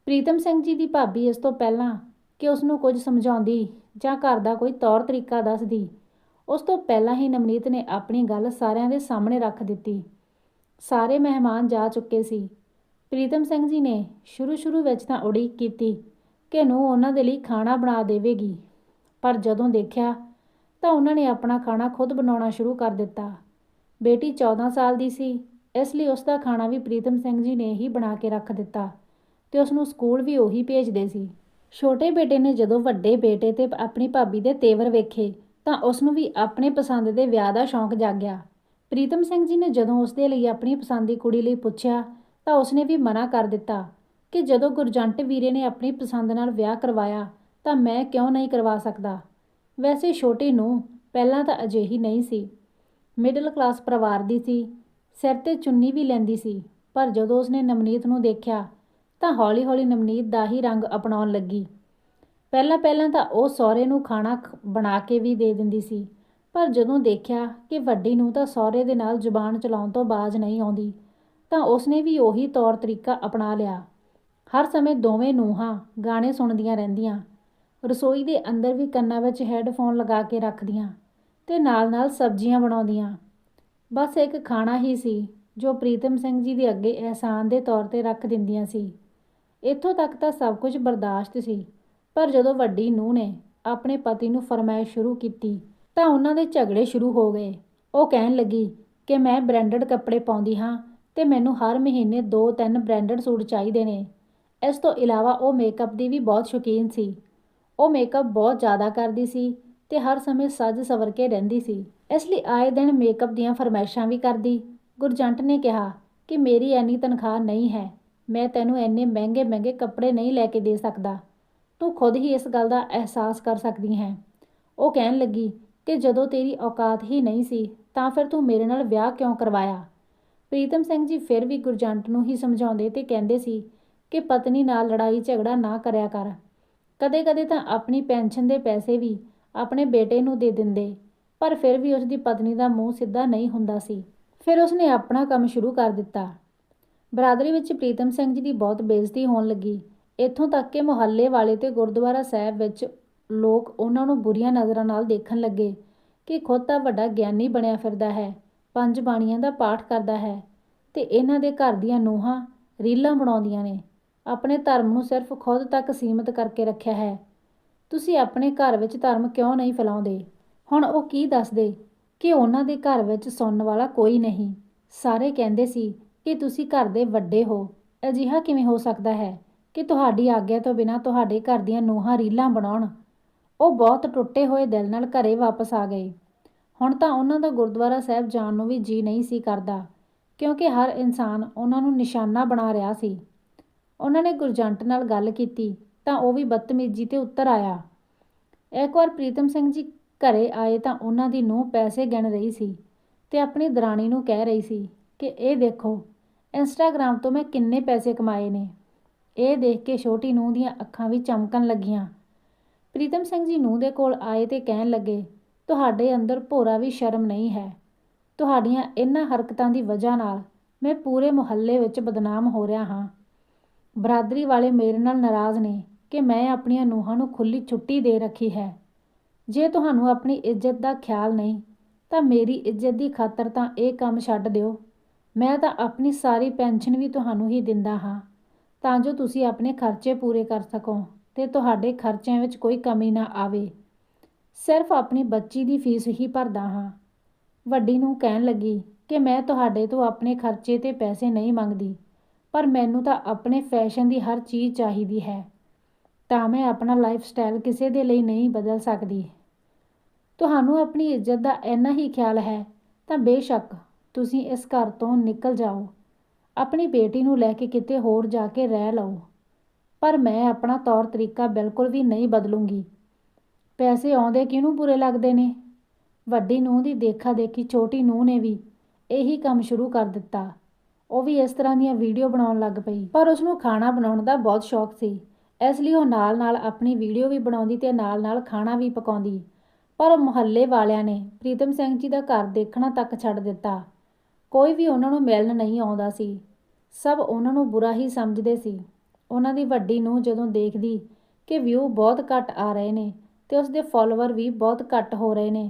ਪ੍ਰੀਤਮ ਸਿੰਘ ਜੀ ਦੀ ਭਾਬੀ ਇਸ ਤੋਂ ਪਹਿਲਾਂ ਕਿ ਉਸ ਨੂੰ ਕੁਝ ਸਮਝਾਉਂਦੀ ਜਾਂ ਘਰ ਦਾ ਕੋਈ ਤੌਰ ਤਰੀਕਾ ਦੱਸਦੀ, ਉਸ ਤੋਂ ਪਹਿਲਾਂ ਹੀ ਨਵਨੀਤ ਨੇ ਆਪਣੀ ਗੱਲ ਸਾਰਿਆਂ ਦੇ ਸਾਹਮਣੇ ਰੱਖ ਦਿੱਤੀ। ਸਾਰੇ ਮਹਿਮਾਨ ਜਾ ਚੁੱਕੇ ਸੀ। ਪ੍ਰੀਤਮ ਸਿੰਘ ਜੀ ਨੇ ਸ਼ੁਰੂ-ਸ਼ੁਰੂ ਵਿੱਚ ਤਾਂ ਉਡੀਕ ਕੀਤੀ ਕਿ ਨੂੰ ਉਹਨਾਂ ਦੇ ਲਈ ਖਾਣਾ ਬਣਾ ਦੇਵੇਗੀ, ਪਰ ਜਦੋਂ ਦੇਖਿਆ ਤਾਂ ਉਹਨਾਂ ਨੇ ਆਪਣਾ ਖਾਣਾ ਖੁਦ ਬਣਾਉਣਾ ਸ਼ੁਰੂ ਕਰ ਦਿੱਤਾ। ਬੇਟੀ 14 ਸਾਲ ਦੀ ਸੀ ਇਸ ਲਈ ਉਸ ਦਾ ਖਾਣਾ ਵੀ ਪ੍ਰੀਤਮ ਸਿੰਘ ਜੀ ਨੇ ਹੀ ਬਣਾ ਕੇ ਰੱਖ ਦਿੱਤਾ ਤੇ ਉਸ ਨੂੰ ਸਕੂਲ ਵੀ ਉਹੀ ਭੇਜਦੇ ਸੀ। ਛੋਟੇ ਬੇਟੇ ਨੇ ਜਦੋਂ ਵੱਡੇ ਬੇਟੇ ਤੇ ਆਪਣੀ ਭਾਬੀ ਦੇ ਤੇਵਰ ਵੇਖੇ ਤਾਂ ਉਸ ਨੂੰ ਵੀ ਆਪਣੇ ਪਸੰਦ ਦੇ ਵਿਆਹ ਦਾ ਸ਼ੌਂਕ ਜਾਗਿਆ। ਪ੍ਰੀਤਮ ਸਿੰਘ ਜੀ ਨੇ ਜਦੋਂ ਉਸ ਦੇ ਲਈ ਆਪਣੀ ਪਸੰਦ ਦੀ ਕੁੜੀ ਲਈ ਪੁੱਛਿਆ ਤਾਂ ਉਸਨੇ ਵੀ ਮਨਾ ਕਰ ਦਿੱਤਾ ਕਿ ਜਦੋਂ ਗੁਰਜੰਟ ਵੀਰੇ ਨੇ ਆਪਣੀ ਪਸੰਦ ਨਾਲ ਵਿਆਹ ਕਰਵਾਇਆ ਤਾਂ ਮੈਂ ਕਿਉਂ ਨਹੀਂ ਕਰਵਾ ਸਕਦਾ। ਵੈਸੇ ਛੋਟੀ ਨੂੰ ਪਹਿਲਾਂ ਤਾਂ ਅਜਿਹੀ ਨਹੀਂ ਸੀ। ਮਿਡਲ ਕਲਾਸ ਪਰਿਵਾਰ ਦੀ ਸੀ। ਸਿਰ ਤੇ ਚੁੰਨੀ ਵੀ ਲੈਂਦੀ ਸੀ, ਪਰ ਜਦੋਂ ਉਸਨੇ ਨਵਨੀਤ ਨੂੰ ਦੇਖਿਆ ਤਾਂ ਹੌਲੀ-ਹੌਲੀ ਨਵਨੀਤ ਦਾ ਹੀ ਰੰਗ ਅਪਣਾਉਣ ਲੱਗੀ। ਪਹਿਲਾਂ ਪਹਿਲਾਂ ਤਾਂ ਉਹ ਸਹੁਰੇ ਨੂੰ ਖਾਣਾ ਬਣਾ ਕੇ ਵੀ ਦੇ ਦਿੰਦੀ ਸੀ, ਪਰ ਜਦੋਂ ਦੇਖਿਆ ਕਿ ਵੱਡੀ ਨੂੰ ਤਾਂ ਸਹੁਰੇ ਦੇ ਨਾਲ ਜ਼ੁਬਾਨ ਚਲਾਉਣ ਤੋਂ ਬਾਜ਼ ਨਹੀਂ ਆਉਂਦੀ, ਤਾਂ ਉਸਨੇ ਵੀ ਉਹੀ ਤੌਰ ਤਰੀਕਾ ਅਪਣਾ ਲਿਆ। ਹਰ ਸਮੇਂ ਦੋਵੇਂ ਨੂੰਹਾਂ ਗਾਣੇ ਸੁਣਦੀਆਂ ਰਹਿੰਦੀਆਂ, ਰਸੋਈ ਦੇ ਅੰਦਰ ਵੀ ਕੰਨਾਂ ਵਿੱਚ ਹੈੱਡਫੋਨ ਲਗਾ ਕੇ ਰੱਖਦੀਆਂ ਤੇ ਨਾਲ-ਨਾਲ ਸਬਜ਼ੀਆਂ ਬਣਾਉਂਦੀਆਂ। ਬਸ ਇੱਕ ਖਾਣਾ ਹੀ ਸੀ, ਜੋ ਪ੍ਰੀਤਮ ਸਿੰਘ ਜੀ ਦੇ ਅੱਗੇ ਅਹਿਸਾਨ ਦੇ ਤੌਰ ਤੇ ਰੱਖ ਦਿੰਦੀਆਂ ਸੀ। ਇੱਥੋਂ ਤੱਕ ਤਾਂ ਸਭ ਕੁਝ ਬਰਦਾਸ਼ਤ ਸੀ, ਪਰ ਜਦੋਂ ਵੱਡੀ ਨੂੰਹ ਨੇ ਆਪਣੇ ਪਤੀ ਨੂੰ ਫਰਮਾਇਸ਼ ਸ਼ੁਰੂ ਕੀਤੀ, ਤਾਂ ਉਹਨਾਂ ਦੇ ਝਗੜੇ ਸ਼ੁਰੂ ਹੋ ਗਏ। ਉਹ ਕਹਿਣ ਲੱਗੀ ਕਿ ਮੈਂ ਬ੍ਰਾਂਡਡ ਕੱਪੜੇ ਪਾਉਂਦੀ ਹਾਂ ਤੇ ਮੈਨੂੰ ਹਰ ਮਹੀਨੇ 2-3 ਬ੍ਰਾਂਡਡ ਸੂਟ ਚਾਹੀਦੇ ਨੇ। ਇਸ ਤੋਂ ਇਲਾਵਾ ਉਹ ਮੇਕਅਪ ਦੀ ਵੀ ਬਹੁਤ ਸ਼ੌਕੀਨ ਸੀ। ਉਹ ਮੇਕਅਪ ਬਹੁਤ ਜ਼ਿਆਦਾ ਕਰਦੀ ਸੀ ਤੇ ਹਰ ਸਮੇਂ ਸੱਜ ਸਵਰ ਕੇ ਰਹਿੰਦੀ ਸੀ। ਇਸ ਲਈ ਆਏ ਦਿਨ ਮੇਕਅਪ ਦੀਆਂ ਫਰਮਾਇਸ਼ਾਂ ਵੀ ਕਰਦੀ। ਗੁਰਜੰਟ ਨੇ ਕਿਹਾ ਕਿ ਮੇਰੀ ਐਨੀ ਤਨਖਾਹ ਨਹੀਂ ਹੈ। ਮੈਂ ਤੈਨੂੰ ਐਨੇ ਮਹਿੰਗੇ ਮਹਿੰਗੇ ਕੱਪੜੇ ਨਹੀਂ ਲੈ ਕੇ ਦੇ ਸਕਦਾ। ਤੂੰ ਖੁਦ ਹੀ ਇਸ ਗੱਲ ਦਾ ਅਹਿਸਾਸ ਕਰ ਸਕਦੀ ਹੈ। ਉਹ ਕਹਿਣ ਲੱਗੀ ਕਿ ਜਦੋਂ ਤੇਰੀ ਔਕਾਤ ਹੀ ਨਹੀਂ ਸੀ, ਤਾਂ ਫਿਰ ਤੂੰ ਮੇਰੇ ਨਾਲ ਵਿਆਹ ਕਿਉਂ ਕਰਵਾਇਆ? ਪ੍ਰੀਤਮ ਸਿੰਘ ਜੀ ਫਿਰ ਵੀ ਗੁਰਜੰਟ ਨੂੰ ਹੀ ਸਮਝਾਉਂਦੇ ਤੇ ਕਹਿੰਦੇ ਸੀ ਕਿ ਪਤਨੀ ਨਾਲ ਲੜਾਈ ਝਗੜਾ ਨਾ ਕਰਿਆ ਕਰ। ਕਦੇ-ਕਦੇ ਤਾਂ ਆਪਣੀ ਪੈਨਸ਼ਨ ਦੇ ਪੈਸੇ ਵੀ ਆਪਣੇ ਬੇਟੇ ਨੂੰ ਦੇ ਦਿੰਦੇ। ਪਰ ਫਿਰ ਵੀ ਉਸ ਦੀ ਪਤਨੀ ਦਾ ਮੂੰਹ ਸਿੱਧਾ ਨਹੀਂ ਹੁੰਦਾ ਸੀ। ਫਿਰ ਉਸਨੇ ਆਪਣਾ ਕੰਮ ਸ਼ੁਰੂ ਕਰ ਦਿੱਤਾ। ਬਰਾਦਰੀ ਵਿੱਚ ਪ੍ਰੀਤਮ ਸਿੰਘ ਜੀ ਦੀ ਬਹੁਤ ਬੇਇੱਜ਼ਤੀ ਹੋਣ ਲੱਗੀ। ਇੱਥੋਂ ਤੱਕ ਕਿ ਮੁਹੱਲੇ ਵਾਲੇ ਤੇ ਗੁਰਦੁਆਰਾ ਸਾਹਿਬ ਵਿੱਚ ਲੋਕ ਉਹਨਾਂ ਨੂੰ ਬੁਰੀਆਂ ਨਜ਼ਰਾਂ ਨਾਲ ਦੇਖਣ ਲੱਗੇ ਕਿ ਖੁਦ ਤਾਂ ਵੱਡਾ ਗਿਆਨੀ ਬਣਿਆ ਫਿਰਦਾ ਹੈ, ਪੰਜ ਬਾਣੀਆਂ ਦਾ ਪਾਠ ਕਰਦਾ ਹੈ ਤੇ ਇਹਨਾਂ ਦੇ ਘਰ ਦੀਆਂ ਨੂੰਹਾਂ ਰੀਲਾਂ ਬਣਾਉਂਦੀਆਂ ਨੇ। ਆਪਣੇ ਧਰਮ ਨੂੰ ਸਿਰਫ ਖੁਦ ਤੱਕ ਸੀਮਿਤ ਕਰਕੇ ਰੱਖਿਆ ਹੈ। ਤੁਸੀਂ ਆਪਣੇ ਘਰ ਵਿੱਚ ਧਰਮ ਕਿਉਂ ਨਹੀਂ ਫੈਲਾਉਂਦੇ? ਹੁਣ ਉਹ ਕੀ ਦੱਸਦੇ? ਕਿ ਉਹਨਾਂ ਦੇ ਘਰ ਵਿੱਚ ਸੁਣਨ ਵਾਲਾ ਕੋਈ ਨਹੀਂ। ਸਾਰੇ ਕਹਿੰਦੇ ਸੀ ਕਿ ਤੁਸੀਂ ਘਰ ਦੇ ਵੱਡੇ ਹੋ। ਅਜਿਹਾ ਕਿਵੇਂ ਹੋ ਸਕਦਾ ਹੈ ਕਿ ਤੁਹਾਡੀ ਆਗਿਆ ਤੋਂ ਬਿਨਾਂ ਤੁਹਾਡੇ ਘਰ ਦੀਆਂ ਨੂੰਹਾਂ ਰੀਲਾਂ ਬਣਾਉਣ? ਉਹ ਬਹੁਤ ਟੁੱਟੇ ਹੋਏ ਦਿਲ ਨਾਲ ਘਰੇ ਵਾਪਸ ਆ ਗਏ। ਹੁਣ ਤਾਂ ਉਹਨਾਂ ਦਾ ਗੁਰਦੁਆਰਾ ਸਾਹਿਬ ਜਾਣ ਨੂੰ ਵੀ ਜੀ ਨਹੀਂ ਸੀ ਕਰਦਾ, ਕਿਉਂਕਿ ਹਰ ਇਨਸਾਨ ਉਹਨਾਂ ਨੂੰ ਨਿਸ਼ਾਨਾ ਬਣਾ ਰਿਹਾ ਸੀ। ਉਹਨਾਂ ਨੇ ਗੁਰਜੰਟ ਨਾਲ ਗੱਲ ਕੀਤੀ ਤਾਂ ਉਹ ਵੀ ਬਦਤਮੀਜ਼ੀ ਤੇ ਉੱਤਰ ਆਇਆ। ਇੱਕ ਵਾਰ ਪ੍ਰੀਤਮ ਸਿੰਘ ਜੀ ਘਰੇ ਆਏ ਤਾਂ ਉਹਨਾਂ ਦੀ ਨੂੰਹ ਪੈਸੇ ਗਿਣ ਰਹੀ ਸੀ ਤੇ ਆਪਣੀ ਦਰਾਣੀ ਨੂੰ ਕਹਿ ਰਹੀ ਸੀ ਕਿ ਇਹ ਦੇਖੋ, ਇੰਸਟਾਗ੍ਰਾਮ ਤੋਂ ਮੈਂ ਕਿੰਨੇ ਪੈਸੇ ਕਮਾਏ ਨੇ। ਇਹ ਦੇਖ ਕੇ ਛੋਟੀ ਨੂੰਹ ਦੀਆਂ ਅੱਖਾਂ ਵੀ ਚਮਕਣ ਲੱਗੀਆਂ। ਪ੍ਰੀਤਮ ਸਿੰਘ ਜੀ ਨੂੰਹ ਦੇ ਕੋਲ ਆਏ ਤੇ ਕਹਿਣ ਲੱਗੇ, ਤੁਹਾਡੇ ਅੰਦਰ ਭੋਰਾ ਵੀ ਸ਼ਰਮ ਨਹੀਂ ਹੈ। ਤੁਹਾਡੀਆਂ ਇਹਨਾਂ ਹਰਕਤਾਂ ਦੀ ਵਜ੍ਹਾ ਨਾਲ ਮੈਂ ਪੂਰੇ ਮੁਹੱਲੇ ਵਿੱਚ ਬਦਨਾਮ ਹੋ ਰਿਹਾ ਹਾਂ। ਬਰਾਦਰੀ ਵਾਲੇ ਮੇਰੇ ਨਾਲ ਨਾਰਾਜ਼ ਨੇ ਕਿ ਮੈਂ ਆਪਣੀਆਂ ਨੂੰਹਾਂ ਨੂੰ ਖੁੱਲੀ ਛੁੱਟੀ ਦੇ ਰੱਖੀ ਹੈ। ਜੇ ਤੁਹਾਨੂੰ ਆਪਣੀ ਇੱਜ਼ਤ ਦਾ ਖਿਆਲ ਨਹੀਂ, ਤਾਂ ਮੇਰੀ ਇੱਜ਼ਤ ਦੀ ਖਾਤਰ ਤਾਂ ਇਹ ਕੰਮ ਛੱਡ ਦਿਓ। ਮੈਂ ਤਾਂ ਆਪਣੀ ਸਾਰੀ ਪੈਨਸ਼ਨ ਵੀ ਤੁਹਾਨੂੰ ਹੀ ਦਿੰਦਾ ਹਾਂ, ਤਾਂ ਜੋ ਤੁਸੀਂ ਆਪਣੇ ਖਰਚੇ ਪੂਰੇ ਕਰ ਸਕੋ ਤੇ ਤੁਹਾਡੇ ਖਰਚਿਆਂ ਵਿੱਚ ਕੋਈ ਕਮੀ ਨਾ ਆਵੇ। ਸਿਰਫ ਆਪਣੀ ਬੱਚੀ ਦੀ ਫੀਸ ਹੀ ਭਰਦਾ ਹਾਂ। ਵੱਡੀ ਨੂੰ ਕਹਿਣ ਲੱਗੀ ਕਿ ਮੈਂ ਤੁਹਾਡੇ ਤੋਂ ਆਪਣੇ ਖਰਚੇ ਤੇ ਪੈਸੇ ਨਹੀਂ ਮੰਗਦੀ, ਪਰ ਮੈਨੂੰ ਤਾਂ ਆਪਣੇ ਫੈਸ਼ਨ ਦੀ ਹਰ ਚੀਜ਼ ਚਾਹੀਦੀ ਹੈ, ਤਾਂ ਮੈਂ ਆਪਣਾ ਲਾਈਫ ਸਟਾਈਲ ਕਿਸੇ ਦੇ ਲਈ ਨਹੀਂ ਬਦਲ ਸਕਦੀ। ਤੁਹਾਨੂੰ ਆਪਣੀ ਇੱਜ਼ਤ ਦਾ ਇੰਨਾ ਹੀ ਖਿਆਲ ਹੈ, ਤਾਂ ਬੇਸ਼ੱਕ ਤੁਸੀਂ ਇਸ ਘਰ ਤੋਂ ਨਿਕਲ ਜਾਓ। ਆਪਣੀ ਬੇਟੀ ਨੂੰ ਲੈ ਕੇ ਕਿਤੇ ਹੋਰ ਜਾ ਕੇ ਰਹਿ ਲਓ। ਪਰ ਮੈਂ ਆਪਣਾ ਤੌਰ ਤਰੀਕਾ ਬਿਲਕੁਲ ਵੀ ਨਹੀਂ ਬਦਲੂੰਗੀ। ਪੈਸੇ ਆਉਂਦੇ ਕਿਹਨੂੰ ਬੁਰੇ ਲੱਗਦੇ ਨੇ? ਵੱਡੀ ਨੂੰਹ ਦੀ ਦੇਖਾ ਦੇਖੀ ਛੋਟੀ ਨੂੰਹ ਨੇ ਵੀ ਇਹੀ ਕੰਮ ਸ਼ੁਰੂ ਕਰ ਦਿੱਤਾ। ਉਹ ਵੀ ਇਸ ਤਰ੍ਹਾਂ ਦੀਆਂ ਵੀਡੀਓ ਬਣਾਉਣ ਲੱਗ ਪਈ। ਪਰ ਉਸ ਨੂੰ ਖਾਣਾ ਬਣਾਉਣ ਦਾ ਬਹੁਤ ਸ਼ੌਕ ਸੀ। ਇਸ ਲਈ ਉਹ ਨਾਲ-ਨਾਲ ਆਪਣੀ ਵੀਡੀਓ ਵੀ ਬਣਾਉਂਦੀ ਤੇ ਨਾਲ-ਨਾਲ ਖਾਣਾ ਵੀ ਪਕਾਉਂਦੀ। ਪਰ ਮੁਹੱਲੇ ਵਾਲਿਆਂ ਨੇ ਪ੍ਰੀਤਮ ਸਿੰਘ ਜੀ ਦਾ ਘਰ ਦੇਖਣਾ ਤੱਕ ਛੱਡ ਦਿੱਤਾ। ਕੋਈ ਵੀ ਉਹਨਾਂ ਨੂੰ ਮਿਲਣ ਨਹੀਂ ਆਉਂਦਾ ਸੀ। ਸਭ ਉਹਨਾਂ ਨੂੰ ਬੁਰਾ ਹੀ ਸਮਝਦੇ ਸੀ। ਉਹਨਾਂ ਦੀ ਵੱਡੀ ਨੂੰ ਜਦੋਂ ਦੇਖਦੀ ਕਿ ਵਿਊ ਬਹੁਤ ਘੱਟ ਆ ਰਹੇ ਨੇ ਤੇ ਉਸ ਦੇ ਫਾਲੋਅਰ ਵੀ ਬਹੁਤ ਘੱਟ ਹੋ ਰਹੇ ਨੇ,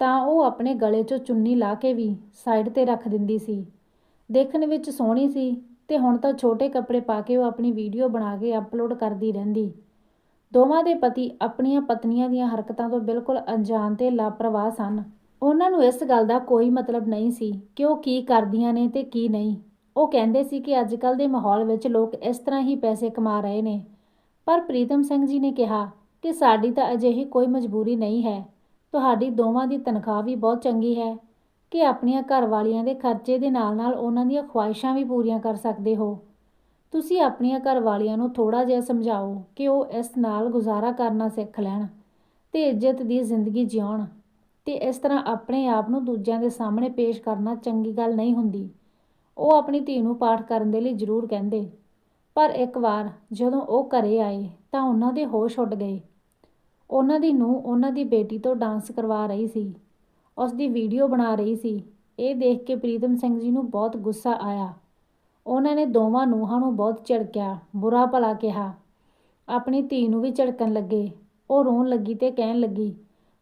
ਤਾਂ ਉਹ ਆਪਣੇ ਗਲੇ 'ਚੋਂ ਚੁੰਨੀ ਲਾ ਕੇ ਵੀ ਸਾਈਡ ਤੇ ਰੱਖ ਦਿੰਦੀ ਸੀ। ਦੇਖਣ ਵਿੱਚ ਸੋਹਣੀ ਸੀ ਤੇ ਹੁਣ ਤਾਂ ਛੋਟੇ ਕੱਪੜੇ ਪਾ ਕੇ ਉਹ ਆਪਣੀ ਵੀਡੀਓ ਬਣਾ ਕੇ ਅਪਲੋਡ ਕਰਦੀ ਰਹਿੰਦੀ। ਦੋਵਾਂ ਦੇ ਪਤੀ ਆਪਣੀਆਂ ਪਤਨੀਆਂ ਦੀਆਂ ਹਰਕਤਾਂ ਤੋਂ ਬਿਲਕੁਲ ਅਣਜਾਣ ਤੇ ਲਾਪਰਵਾਹ ਸਨ। ਉਹਨਾਂ ਨੂੰ ਇਸ ਗੱਲ ਦਾ ਕੋਈ ਮਤਲਬ ਨਹੀਂ ਸੀ ਕਿ ਉਹ ਕੀ ਕਰਦੀਆਂ ਨੇ ਤੇ ਕੀ ਨਹੀਂ। ਉਹ ਕਹਿੰਦੇ ਸੀ ਕਿ ਅੱਜ ਕੱਲ ਦੇ ਮਾਹੌਲ ਵਿੱਚ ਲੋਕ ਇਸ ਤਰ੍ਹਾਂ ਹੀ ਪੈਸੇ ਕਮਾ ਰਹੇ ਨੇ। ਪਰ ਪ੍ਰੀਤਮ ਸਿੰਘ ਜੀ ਨੇ ਕਿਹਾ ਕਿ ਸਾਡੀ ਤਾਂ ਅਜਿਹੀ ਕੋਈ ਮਜਬੂਰੀ ਨਹੀਂ ਹੈ। ਤੁਹਾਡੀ ਦੋਵਾਂ ਦੀ ਤਨਖਾਹ ਵੀ ਬਹੁਤ ਚੰਗੀ ਹੈ ਕਿ ਆਪਣੀਆਂ ਘਰ ਵਾਲੀਆਂ ਦੇ ਖਰਚੇ ਦੇ ਨਾਲ-ਨਾਲ ਉਹਨਾਂ ਦੀਆਂ ਖੁਆਇਸ਼ਾਂ ਵੀ ਪੂਰੀਆਂ ਕਰ ਸਕਦੇ ਹੋ। ਤੁਸੀਂ ਆਪਣੀਆਂ ਘਰ ਵਾਲੀਆਂ ਨੂੰ ਥੋੜਾ ਜਿਹਾ ਸਮਝਾਓ ਕਿ ਉਹ ਇਸ ਨਾਲ ਗੁਜ਼ਾਰਾ ਕਰਨਾ ਸਿੱਖ ਲੈਣ ਤੇ ਇੱਜ਼ਤ ਦੀ ਜ਼ਿੰਦਗੀ ਜਿਉਣ ਤੇ ਇਸ ਤਰ੍ਹਾਂ ਆਪਣੇ ਆਪ ਨੂੰ ਦੂਜਿਆਂ ਦੇ ਸਾਹਮਣੇ ਪੇਸ਼ ਕਰਨਾ ਚੰਗੀ ਗੱਲ ਨਹੀਂ ਹੁੰਦੀ। ਉਹ ਆਪਣੀ ਧੀ ਨੂੰ ਪਾਠ ਕਰਨ ਦੇ ਲਈ ਜ਼ਰੂਰ ਕਹਿੰਦੇ। ਪਰ ਇੱਕ ਵਾਰ ਜਦੋਂ ਉਹ ਘਰੇ ਆਏ ਤਾਂ ਉਹਨਾਂ ਦੇ ਹੋਸ਼ ਉੱਡ ਗਏ। ਉਹਨਾਂ ਦੀ ਨੂੰਹ ਉਹਨਾਂ ਦੀ ਬੇਟੀ ਤੋਂ ਡਾਂਸ ਕਰਵਾ ਰਹੀ ਸੀ। ਉਸ ਦੀ ਵੀਡੀਓ ਬਣਾ ਰਹੀ ਸੀ। ਇਹ ਦੇਖ ਕੇ ਪ੍ਰੀਤਮ ਸਿੰਘ ਜੀ ਨੂੰ ਬਹੁਤ ਗੁੱਸਾ ਆਇਆ। ਉਹਨਾਂ ਨੇ ਦੋਵਾਂ ਨੂੰਹਾਂ ਨੂੰ ਬਹੁਤ ਝਿੜਕਿਆ, ਬੁਰਾ ਭਲਾ ਕਿਹਾ। ਆਪਣੀ ਧੀ ਨੂੰ ਵੀ ਝਿੜਕਣ ਲੱਗੇ। ਉਹ ਰੋਣ ਲੱਗੀ ਤੇ ਕਹਿਣ ਲੱਗੀ,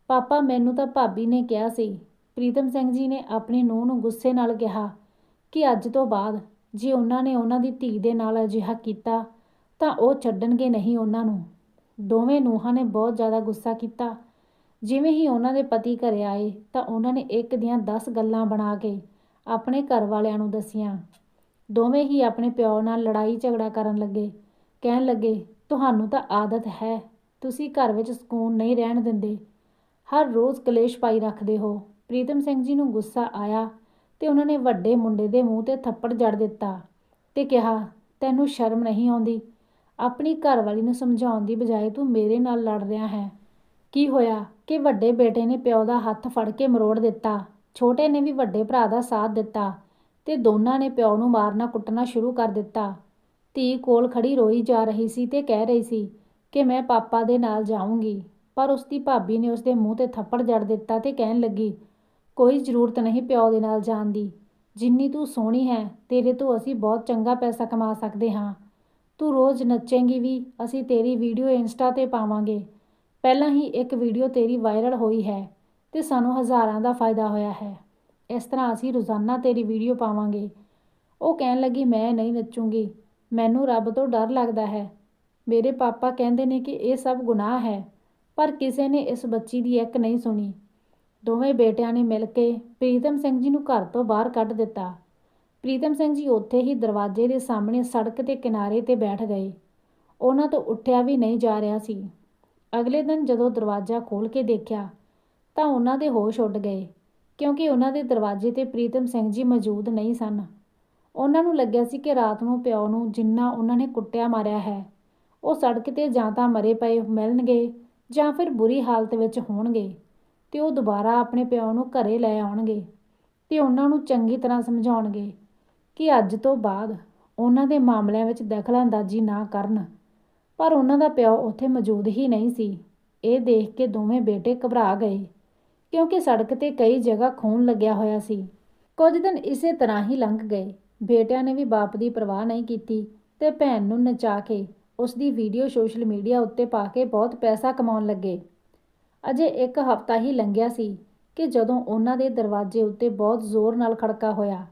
ਪਾਪਾ, ਮੈਨੂੰ ਤਾਂ ਭਾਬੀ ਨੇ ਕਿਹਾ ਸੀ। ਪ੍ਰੀਤਮ ਸਿੰਘ ਜੀ ਨੇ ਆਪਣੀ ਨੂੰਹ ਨੂੰ ਗੁੱਸੇ ਨਾਲ ਕਿਹਾ ਕਿ ਅੱਜ ਤੋਂ ਬਾਅਦ ਜੇ ਉਹਨਾਂ ਨੇ ਉਹਨਾਂ ਦੀ ਧੀ ਦੇ ਨਾਲ ਅਜਿਹਾ ਕੀਤਾ, ਤਾਂ ਉਹ ਛੱਡਣਗੇ ਨਹੀਂ ਉਹਨਾਂ ਨੂੰ। ਦੋਵੇਂ ਨੂੰਹਾਂ ਨੇ ਬਹੁਤ ਜ਼ਿਆਦਾ ਗੁੱਸਾ ਕੀਤਾ। ਜਿਵੇਂ ਹੀ ਉਹਨਾਂ ਦੇ ਪਤੀ ਘਰੇ ਆਏ, ਤਾਂ ਉਹਨਾਂ ਨੇ ਇੱਕ ਦੀਆਂ 10 ਗੱਲਾਂ ਬਣਾ ਕੇ ਆਪਣੇ ਘਰ ਵਾਲਿਆਂ ਨੂੰ ਦੱਸੀਆਂ। ਦੋਵੇਂ ਹੀ ਆਪਣੇ ਪਿਓ ਨਾਲ ਲੜਾਈ ਝਗੜਾ ਕਰਨ ਲੱਗੇ। ਕਹਿਣ ਲੱਗੇ, ਤੁਹਾਨੂੰ ਤਾਂ ਆਦਤ ਹੈ। ਤੁਸੀਂ ਘਰ ਵਿੱਚ ਸਕੂਨ ਨਹੀਂ ਰਹਿਣ ਦਿੰਦੇ। ਹਰ ਰੋਜ਼ ਕਲੇਸ਼ ਪਾਈ ਰੱਖਦੇ ਹੋ। ਪ੍ਰੀਤਮ ਸਿੰਘ ਜੀ ਨੂੰ ਗੁੱਸਾ ਆਇਆ ਤੇ ਉਹਨਾਂ ਨੇ ਵੱਡੇ ਮੁੰਡੇ ਦੇ ਮੂੰਹ ਤੇ ਥੱਪੜ ਜੜ ਦਿੱਤਾ ਤੇ ਕਿਹਾ, ਤੈਨੂੰ ਸ਼ਰਮ ਨਹੀਂ ਆਉਂਦੀ। ਆਪਣੀ ਘਰਵਾਲੀ ਨੂੰ ਸਮਝਾਉਣ ਦੀ ਬਜਾਏ ਤੂੰ ਮੇਰੇ ਨਾਲ ਲੜ ਰਿਹਾ ਹੈ। ਕੀ ਹੋਇਆ ਕਿ ਵੱਡੇ ਬੇਟੇ ਨੇ ਪਿਓ ਦਾ ਹੱਥ ਫੜ ਕੇ ਮਰੋੜ ਦਿੱਤਾ। ਛੋਟੇ ਨੇ ਵੀ ਵੱਡੇ ਭਰਾ ਦਾ ਸਾਥ ਦਿੱਤਾ। ਤੇ ਦੋਨਾਂ ਨੇ ਪਿਓ ਨੂੰ ਮਾਰਨਾ ਕੁੱਟਣਾ ਸ਼ੁਰੂ ਕਰ ਦਿੱਤਾ। ਧੀ ਕੋਲ ਖੜੀ ਰੋਈ ਜਾ ਰਹੀ ਸੀ ਤੇ ਕਹਿ ਰਹੀ ਸੀ ਕਿ ਮੈਂ ਪਾਪਾ ਦੇ ਨਾਲ ਜਾਊਂਗੀ, ਪਰ ਉਸ ਦੀ ਭਾਬੀ ਨੇ ਉਸ ਦੇ ਮੂੰਹ ਤੇ ਥੱਪੜ ਜੜ ਦਿੱਤਾ ਤੇ ਕਹਿਣ ਲੱਗੀ, ਕੋਈ ਜ਼ਰੂਰਤ ਨਹੀਂ ਪਿਓ ਦੇ ਨਾਲ ਜਾਣ ਦੀ। ਜਿੰਨੀ ਤੂੰ ਸੋਹਣੀ ਹੈ, ਤੇਰੇ ਤੋਂ ਅਸੀਂ ਬਹੁਤ ਚੰਗਾ ਪੈਸਾ ਕਮਾ ਸਕਦੇ ਹਾਂ। ਤੂੰ ਰੋਜ਼ ਨੱਚੇਂਗੀ ਵੀ, ਅਸੀਂ ਤੇਰੀ ਵੀਡੀਓ ਇੰਸਟਾ ਤੇ ਪਾਵਾਂਗੇ। ਪਹਿਲਾਂ ਹੀ ਇੱਕ ਵੀਡੀਓ ਤੇਰੀ ਵਾਇਰਲ ਹੋਈ ਹੈ ਤੇ ਸਾਨੂੰ ਹਜ਼ਾਰਾਂ ਦਾ ਫਾਇਦਾ ਹੋਇਆ ਹੈ। ਇਸ ਤਰ੍ਹਾਂ ਅਸੀਂ ਰੋਜ਼ਾਨਾ ਤੇਰੀ ਵੀਡੀਓ ਪਾਵਾਂਗੇ। ਉਹ ਕਹਿਣ ਲੱਗੀ, ਮੈਂ ਨਹੀਂ ਨੱਚੂੰਗੀ। ਮੈਨੂੰ ਰੱਬ ਤੋਂ ਡਰ ਲੱਗਦਾ ਹੈ। ਮੇਰੇ ਪਾਪਾ ਕਹਿੰਦੇ ਨੇ ਕਿ ਇਹ ਸਭ ਗੁਨਾਹ ਹੈ, ਪਰ ਕਿਸੇ ਨੇ ਇਸ ਬੱਚੀ ਦੀ ਇੱਕ ਨਹੀਂ ਸੁਣੀ। ਦੋਵੇਂ ਬੇਟਿਆਂ ਨੇ ਮਿਲ ਕੇ ਪ੍ਰੀਤਮ ਸਿੰਘ ਜੀ ਨੂੰ ਘਰ ਤੋਂ ਬਾਹਰ ਕੱਢ ਦਿੱਤਾ। ਪ੍ਰੀਤਮ ਸਿੰਘ ਜੀ ਉੱਥੇ ਹੀ ਦਰਵਾਜ਼ੇ ਦੇ ਸਾਹਮਣੇ ਸੜਕ ਦੇ ਕਿਨਾਰੇ ਤੇ ਬੈਠ ਗਏ। ਉਹਨਾਂ ਤੋਂ ਉੱਠਿਆ ਵੀ ਨਹੀਂ ਜਾ ਰਿਹਾ ਸੀ। ਅਗਲੇ ਦਿਨ ਜਦੋਂ ਦਰਵਾਜ਼ਾ ਖੋਲ੍ਹ ਕੇ ਦੇਖਿਆ, ਤਾਂ ਉਹਨਾਂ ਦੇ ਹੋਸ਼ ਉੱਡ ਗਏ। ਕਿਉਂਕਿ ਉਹਨਾਂ ਦੇ ਦਰਵਾਜ਼ੇ ਤੇ ਪ੍ਰੀਤਮ ਸਿੰਘ ਜੀ ਮੌਜੂਦ ਨਹੀਂ ਸਨ। ਉਹਨਾਂ ਨੂੰ ਲੱਗਿਆ ਸੀ ਕਿ ਰਾਤ ਨੂੰ ਪਿਓ ਨੂੰ ਜਿੰਨਾ ਉਹਨਾਂ ਨੇ ਕੁੱਟਿਆ ਮਾਰਿਆ ਹੈ, ਉਹ ਸੜਕ ਤੇ ਜਾਂ ਤਾਂ ਮਰੇ ਪਏ ਮਿਲਣਗੇ ਜਾਂ ਫਿਰ ਬੁਰੀ ਹਾਲਤ ਵਿੱਚ ਹੋਣਗੇ ਤੇ ਉਹ ਦੁਬਾਰਾ ਆਪਣੇ ਪਿਓ ਨੂੰ ਘਰੇ ਲੈ ਆਉਣਗੇ ਤੇ ਉਹਨਾਂ ਨੂੰ ਚੰਗੀ ਤਰ੍ਹਾਂ ਸਮਝਾਉਣਗੇ ਕਿ ਅੱਜ ਤੋਂ ਬਾਅਦ ਉਹਨਾਂ ਦੇ ਮਾਮਲਿਆਂ ਵਿੱਚ ਦਖਲਅੰਦਾਜ਼ੀ ਨਾ ਕਰਨ। ਪਰ ਉਹਨਾਂ ਦਾ ਪਿਓ ਉੱਥੇ ਮੌਜੂਦ ਹੀ ਨਹੀਂ ਸੀ। ਇਹ ਦੇਖ ਕੇ ਦੋਵੇਂ ਬੇਟੇ ਘਬਰਾ ਗਏ। ਕਿਉਂਕਿ ਸੜਕ ਤੇ ਕਈ ਜਗ੍ਹਾ ਖੂਨ ਲੱਗਿਆ ਹੋਇਆ ਸੀ। ਕੁਝ ਦਿਨ ਇਸੇ ਤਰ੍ਹਾਂ ਹੀ ਲੰਘ ਗਏ। ਬੇਟਿਆਂ ਨੇ ਵੀ ਬਾਪ ਦੀ ਪਰਵਾਹ ਨਹੀਂ ਕੀਤੀ ਤੇ ਭੈਣ ਨੂੰ ਨਚਾ ਕੇ ਉਸ ਦੀ ਵੀਡੀਓ ਸੋਸ਼ਲ ਮੀਡੀਆ ਉੱਤੇ ਪਾ ਕੇ ਬਹੁਤ ਪੈਸਾ ਕਮਾਉਣ ਲੱਗੇ। ਅਜੇ ਇੱਕ ਹਫ਼ਤਾ ਹੀ ਲੰਘਿਆ ਸੀ ਕਿ ਜਦੋਂ ਉਹਨਾਂ ਦੇ ਦਰਵਾਜ਼ੇ ਉੱਤੇ ਬਹੁਤ ਜ਼ੋਰ ਨਾਲ ਖੜਕਾ ਹੋਇਆ।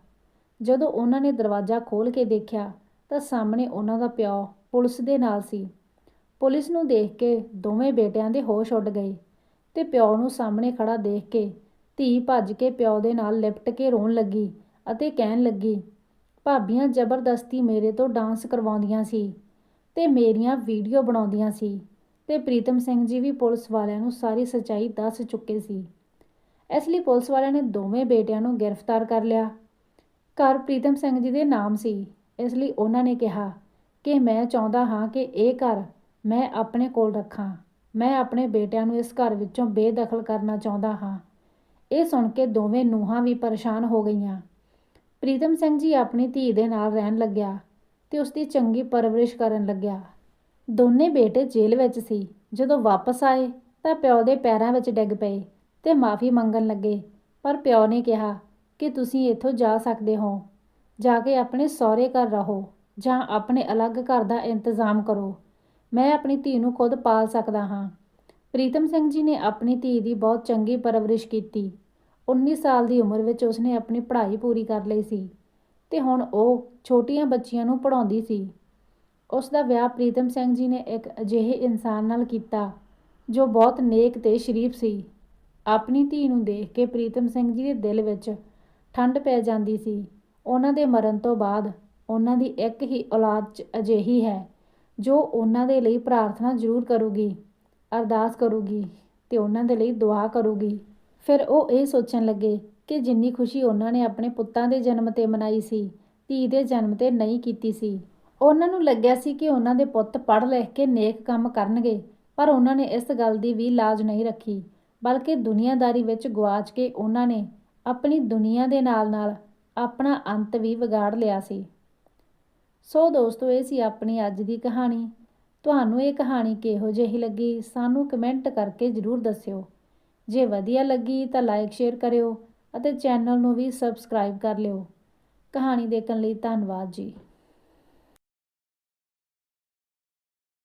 ਜਦੋਂ ਉਹਨਾਂ ਨੇ ਦਰਵਾਜ਼ਾ ਖੋਲ੍ਹ ਕੇ ਦੇਖਿਆ ਤਾਂ ਸਾਹਮਣੇ ਉਹਨਾਂ ਦਾ ਪਿਓ ਪੁਲਿਸ ਦੇ ਨਾਲ ਸੀ। ਪੁਲਿਸ ਨੂੰ ਦੇਖ ਕੇ ਦੋਵੇਂ ਬੇਟਿਆਂ ਦੇ ਹੋਸ਼ ਉੱਡ ਗਏ। ਤੇ ਪਿਓ ਨੂੰ ਸਾਹਮਣੇ ਖੜਾ ਦੇਖ ਕੇ ਧੀ ਭੱਜ ਕੇ ਪਿਓ ਦੇ ਨਾਲ ਲਿਪਟ ਕੇ ਰੋਣ ਲੱਗੀ ਅਤੇ ਕਹਿਣ ਲੱਗੀ, ਭਾਬੀਆਂ ਜ਼ਬਰਦਸਤੀ ਮੇਰੇ ਤੋਂ ਡਾਂਸ ਕਰਵਾਉਂਦੀਆਂ ਸੀ ਤੇ ਮੇਰੀਆਂ ਵੀਡੀਓ ਬਣਾਉਂਦੀਆਂ ਸੀ ਤੇ ਪ੍ਰੀਤਮ ਸਿੰਘ ਜੀ ਵੀ ਪੁਲਿਸ ਵਾਲਿਆਂ ਨੂੰ ਸਾਰੀ ਸੱਚਾਈ ਦੱਸ ਚੁੱਕੇ ਸੀ। ਇਸ ਲਈ ਪੁਲਿਸ ਵਾਲਿਆਂ ਨੇ ਦੋਵੇਂ ਬੇਟਿਆਂ ਨੂੰ ਗ੍ਰਿਫਤਾਰ ਕਰ ਲਿਆ। ਘਰ ਪ੍ਰੀਤਮ ਸਿੰਘ ਜੀ ਦੇ ਨਾਮ ਸੀ। ਇਸ ਲਈ ਉਹਨਾਂ ਨੇ ਕਿਹਾ ਕਿ ਮੈਂ ਚਾਹੁੰਦਾ ਹਾਂ ਕਿ ਇਹ ਘਰ ਮੈਂ ਆਪਣੇ ਕੋਲ ਰੱਖਾਂ। ਮੈਂ ਆਪਣੇ ਬੇਟਿਆਂ ਨੂੰ ਇਸ ਘਰ ਵਿੱਚੋਂ ਬੇਦਖਲ ਕਰਨਾ ਚਾਹੁੰਦਾ ਹਾਂ। ਇਹ ਸੁਣ ਕੇ ਦੋਵੇਂ ਨੂੰਹਾਂ ਵੀ ਪਰੇਸ਼ਾਨ ਹੋ ਗਈਆਂ। ਪ੍ਰੀਤਮ ਸਿੰਘ ਜੀ ਆਪਣੀ ਧੀ ਦੇ ਨਾਲ ਰਹਿਣ ਲੱਗਿਆ ਤੇ ਉਸ ਦੀ ਚੰਗੀ ਪਰਵਰਿਸ਼ ਕਰਨ ਲੱਗਿਆ। ਦੋਨੇ ਬੇਟੇ ਜੇਲ੍ਹ ਵਿੱਚ ਸੀ। ਜਦੋਂ ਵਾਪਸ ਆਏ ਤਾਂ ਪਿਓ ਦੇ ਪੈਰਾਂ ਵਿੱਚ ਡਿੱਗ ਪਏ ਤੇ ਮਾਫੀ ਮੰਗਣ ਲੱਗੇ। ਪਰ ਪਿਓ ਨੇ ਕਿਹਾ ਕਿ ਤੁਸੀਂ ਇੱਥੋਂ ਜਾ ਸਕਦੇ ਹੋ। ਜਾ ਕੇ ਆਪਣੇ ਸਹੁਰੇ ਘਰ ਰਹੋ ਜਾਂ ਆਪਣੇ ਅਲੱਗ ਘਰ ਦਾ ਇੰਤਜ਼ਾਮ ਕਰੋ। ਮੈਂ ਆਪਣੀ ਧੀ ਨੂੰ ਖੁਦ ਪਾਲ ਸਕਦਾ ਹਾਂ। ਪ੍ਰੀਤਮ ਸਿੰਘ ਜੀ ਨੇ ਆਪਣੀ ਧੀ ਦੀ ਬਹੁਤ ਚੰਗੀ ਪਰਵਰਿਸ਼ ਕੀਤੀ। 19 ਸਾਲ ਦੀ ਉਮਰ ਵਿੱਚ ਉਸਨੇ ਆਪਣੀ ਪੜ੍ਹਾਈ ਪੂਰੀ ਕਰ ਲਈ ਸੀ ਤੇ ਹੁਣ ਉਹ ਛੋਟੀਆਂ ਬੱਚੀਆਂ ਨੂੰ ਪੜ੍ਹਾਉਂਦੀ ਸੀ। ਉਸ ਦਾ ਵਿਆਹ ਪ੍ਰੀਤਮ ਸਿੰਘ ਜੀ ਨੇ ਇੱਕ ਅਜਿਹੇ ਇਨਸਾਨ ਨਾਲ ਕੀਤਾ ਜੋ ਬਹੁਤ ਨੇਕ ਤੇ ਸ਼ਰੀਫ ਸੀ। ਆਪਣੀ ਧੀ ਨੂੰ ਦੇਖ ਕੇ ਪ੍ਰੀਤਮ ਸਿੰਘ ਜੀ ਦੇ ਦਿਲ ਵਿੱਚ ਠੰਡ ਪੈ ਜਾਂਦੀ ਸੀ। ਉਹਨਾਂ ਦੇ ਮਰਨ ਤੋਂ ਬਾਅਦ ਉਹਨਾਂ ਦੀ ਇੱਕ ਹੀ ਔਲਾਦ 'ਚ ਅਜਿਹੀ ਹੈ। ਜੋ ਉਹਨਾਂ ਦੇ ਲਈ ਪ੍ਰਾਰਥਨਾ ਜ਼ਰੂਰ ਕਰੂਗੀ, ਅਰਦਾਸ ਕਰੂਗੀ ਤੇ ਉਹਨਾਂ ਦੇ ਲਈ ਦੁਆ ਕਰੂਗੀ। ਫਿਰ ਉਹ ਇਹ ਸੋਚਣ ਲੱਗੇ ਕਿ ਜਿੰਨੀ ਖੁਸ਼ੀ ਉਹਨਾਂ ਨੇ ਆਪਣੇ ਪੁੱਤਾਂ ਦੇ ਜਨਮ ਤੇ ਮਨਾਈ ਸੀ, ਧੀ ਦੇ ਜਨਮ ਤੇ ਨਹੀਂ ਕੀਤੀ ਸੀ। ਉਹਨਾਂ ਨੂੰ ਲੱਗਿਆ ਸੀ ਕਿ ਉਹਨਾਂ ਦੇ ਪੁੱਤ ਪੜ੍ਹ ਲਿਖ ਕੇ ਨੇਕ ਕੰਮ ਕਰਨਗੇ, ਪਰ ਉਹਨਾਂ ਨੇ ਇਸ ਗੱਲ ਦੀ ਵੀ ਲਾਜ ਨਹੀਂ ਰੱਖੀ, ਬਲਕਿ ਦੁਨੀਆਦਾਰੀ ਵਿੱਚ ਗਵਾਚ ਕੇ ਉਹਨਾਂ ਨੇ ਆਪਣੀ ਦੁਨੀਆ ਦੇ ਨਾਲ-ਨਾਲ ਆਪਣਾ ਅੰਤ ਵੀ ਵਿਗਾੜ ਲਿਆ ਸੀ। ਸੋ ਦੋਸਤੋ, ਇਹ ਸੀ ਆਪਣੀ ਅੱਜ ਦੀ ਕਹਾਣੀ। ਤੁਹਾਨੂੰ ਇਹ ਕਹਾਣੀ ਕਿਹੋ ਜਿਹੀ ਲੱਗੀ, ਸਾਨੂੰ ਕਮੈਂਟ ਕਰਕੇ ਜ਼ਰੂਰ ਦੱਸਿਓ। ਜੇ ਵਧੀਆ ਲੱਗੀ ਤਾਂ ਲਾਈਕ, ਸ਼ੇਅਰ ਕਰਿਓ ਅਤੇ ਚੈਨਲ ਨੂੰ ਵੀ ਸਬਸਕ੍ਰਾਈਬ ਕਰ ਲਿਓ। ਕਹਾਣੀ ਦੇਖਣ ਲਈ ਧੰਨਵਾਦ ਜੀ।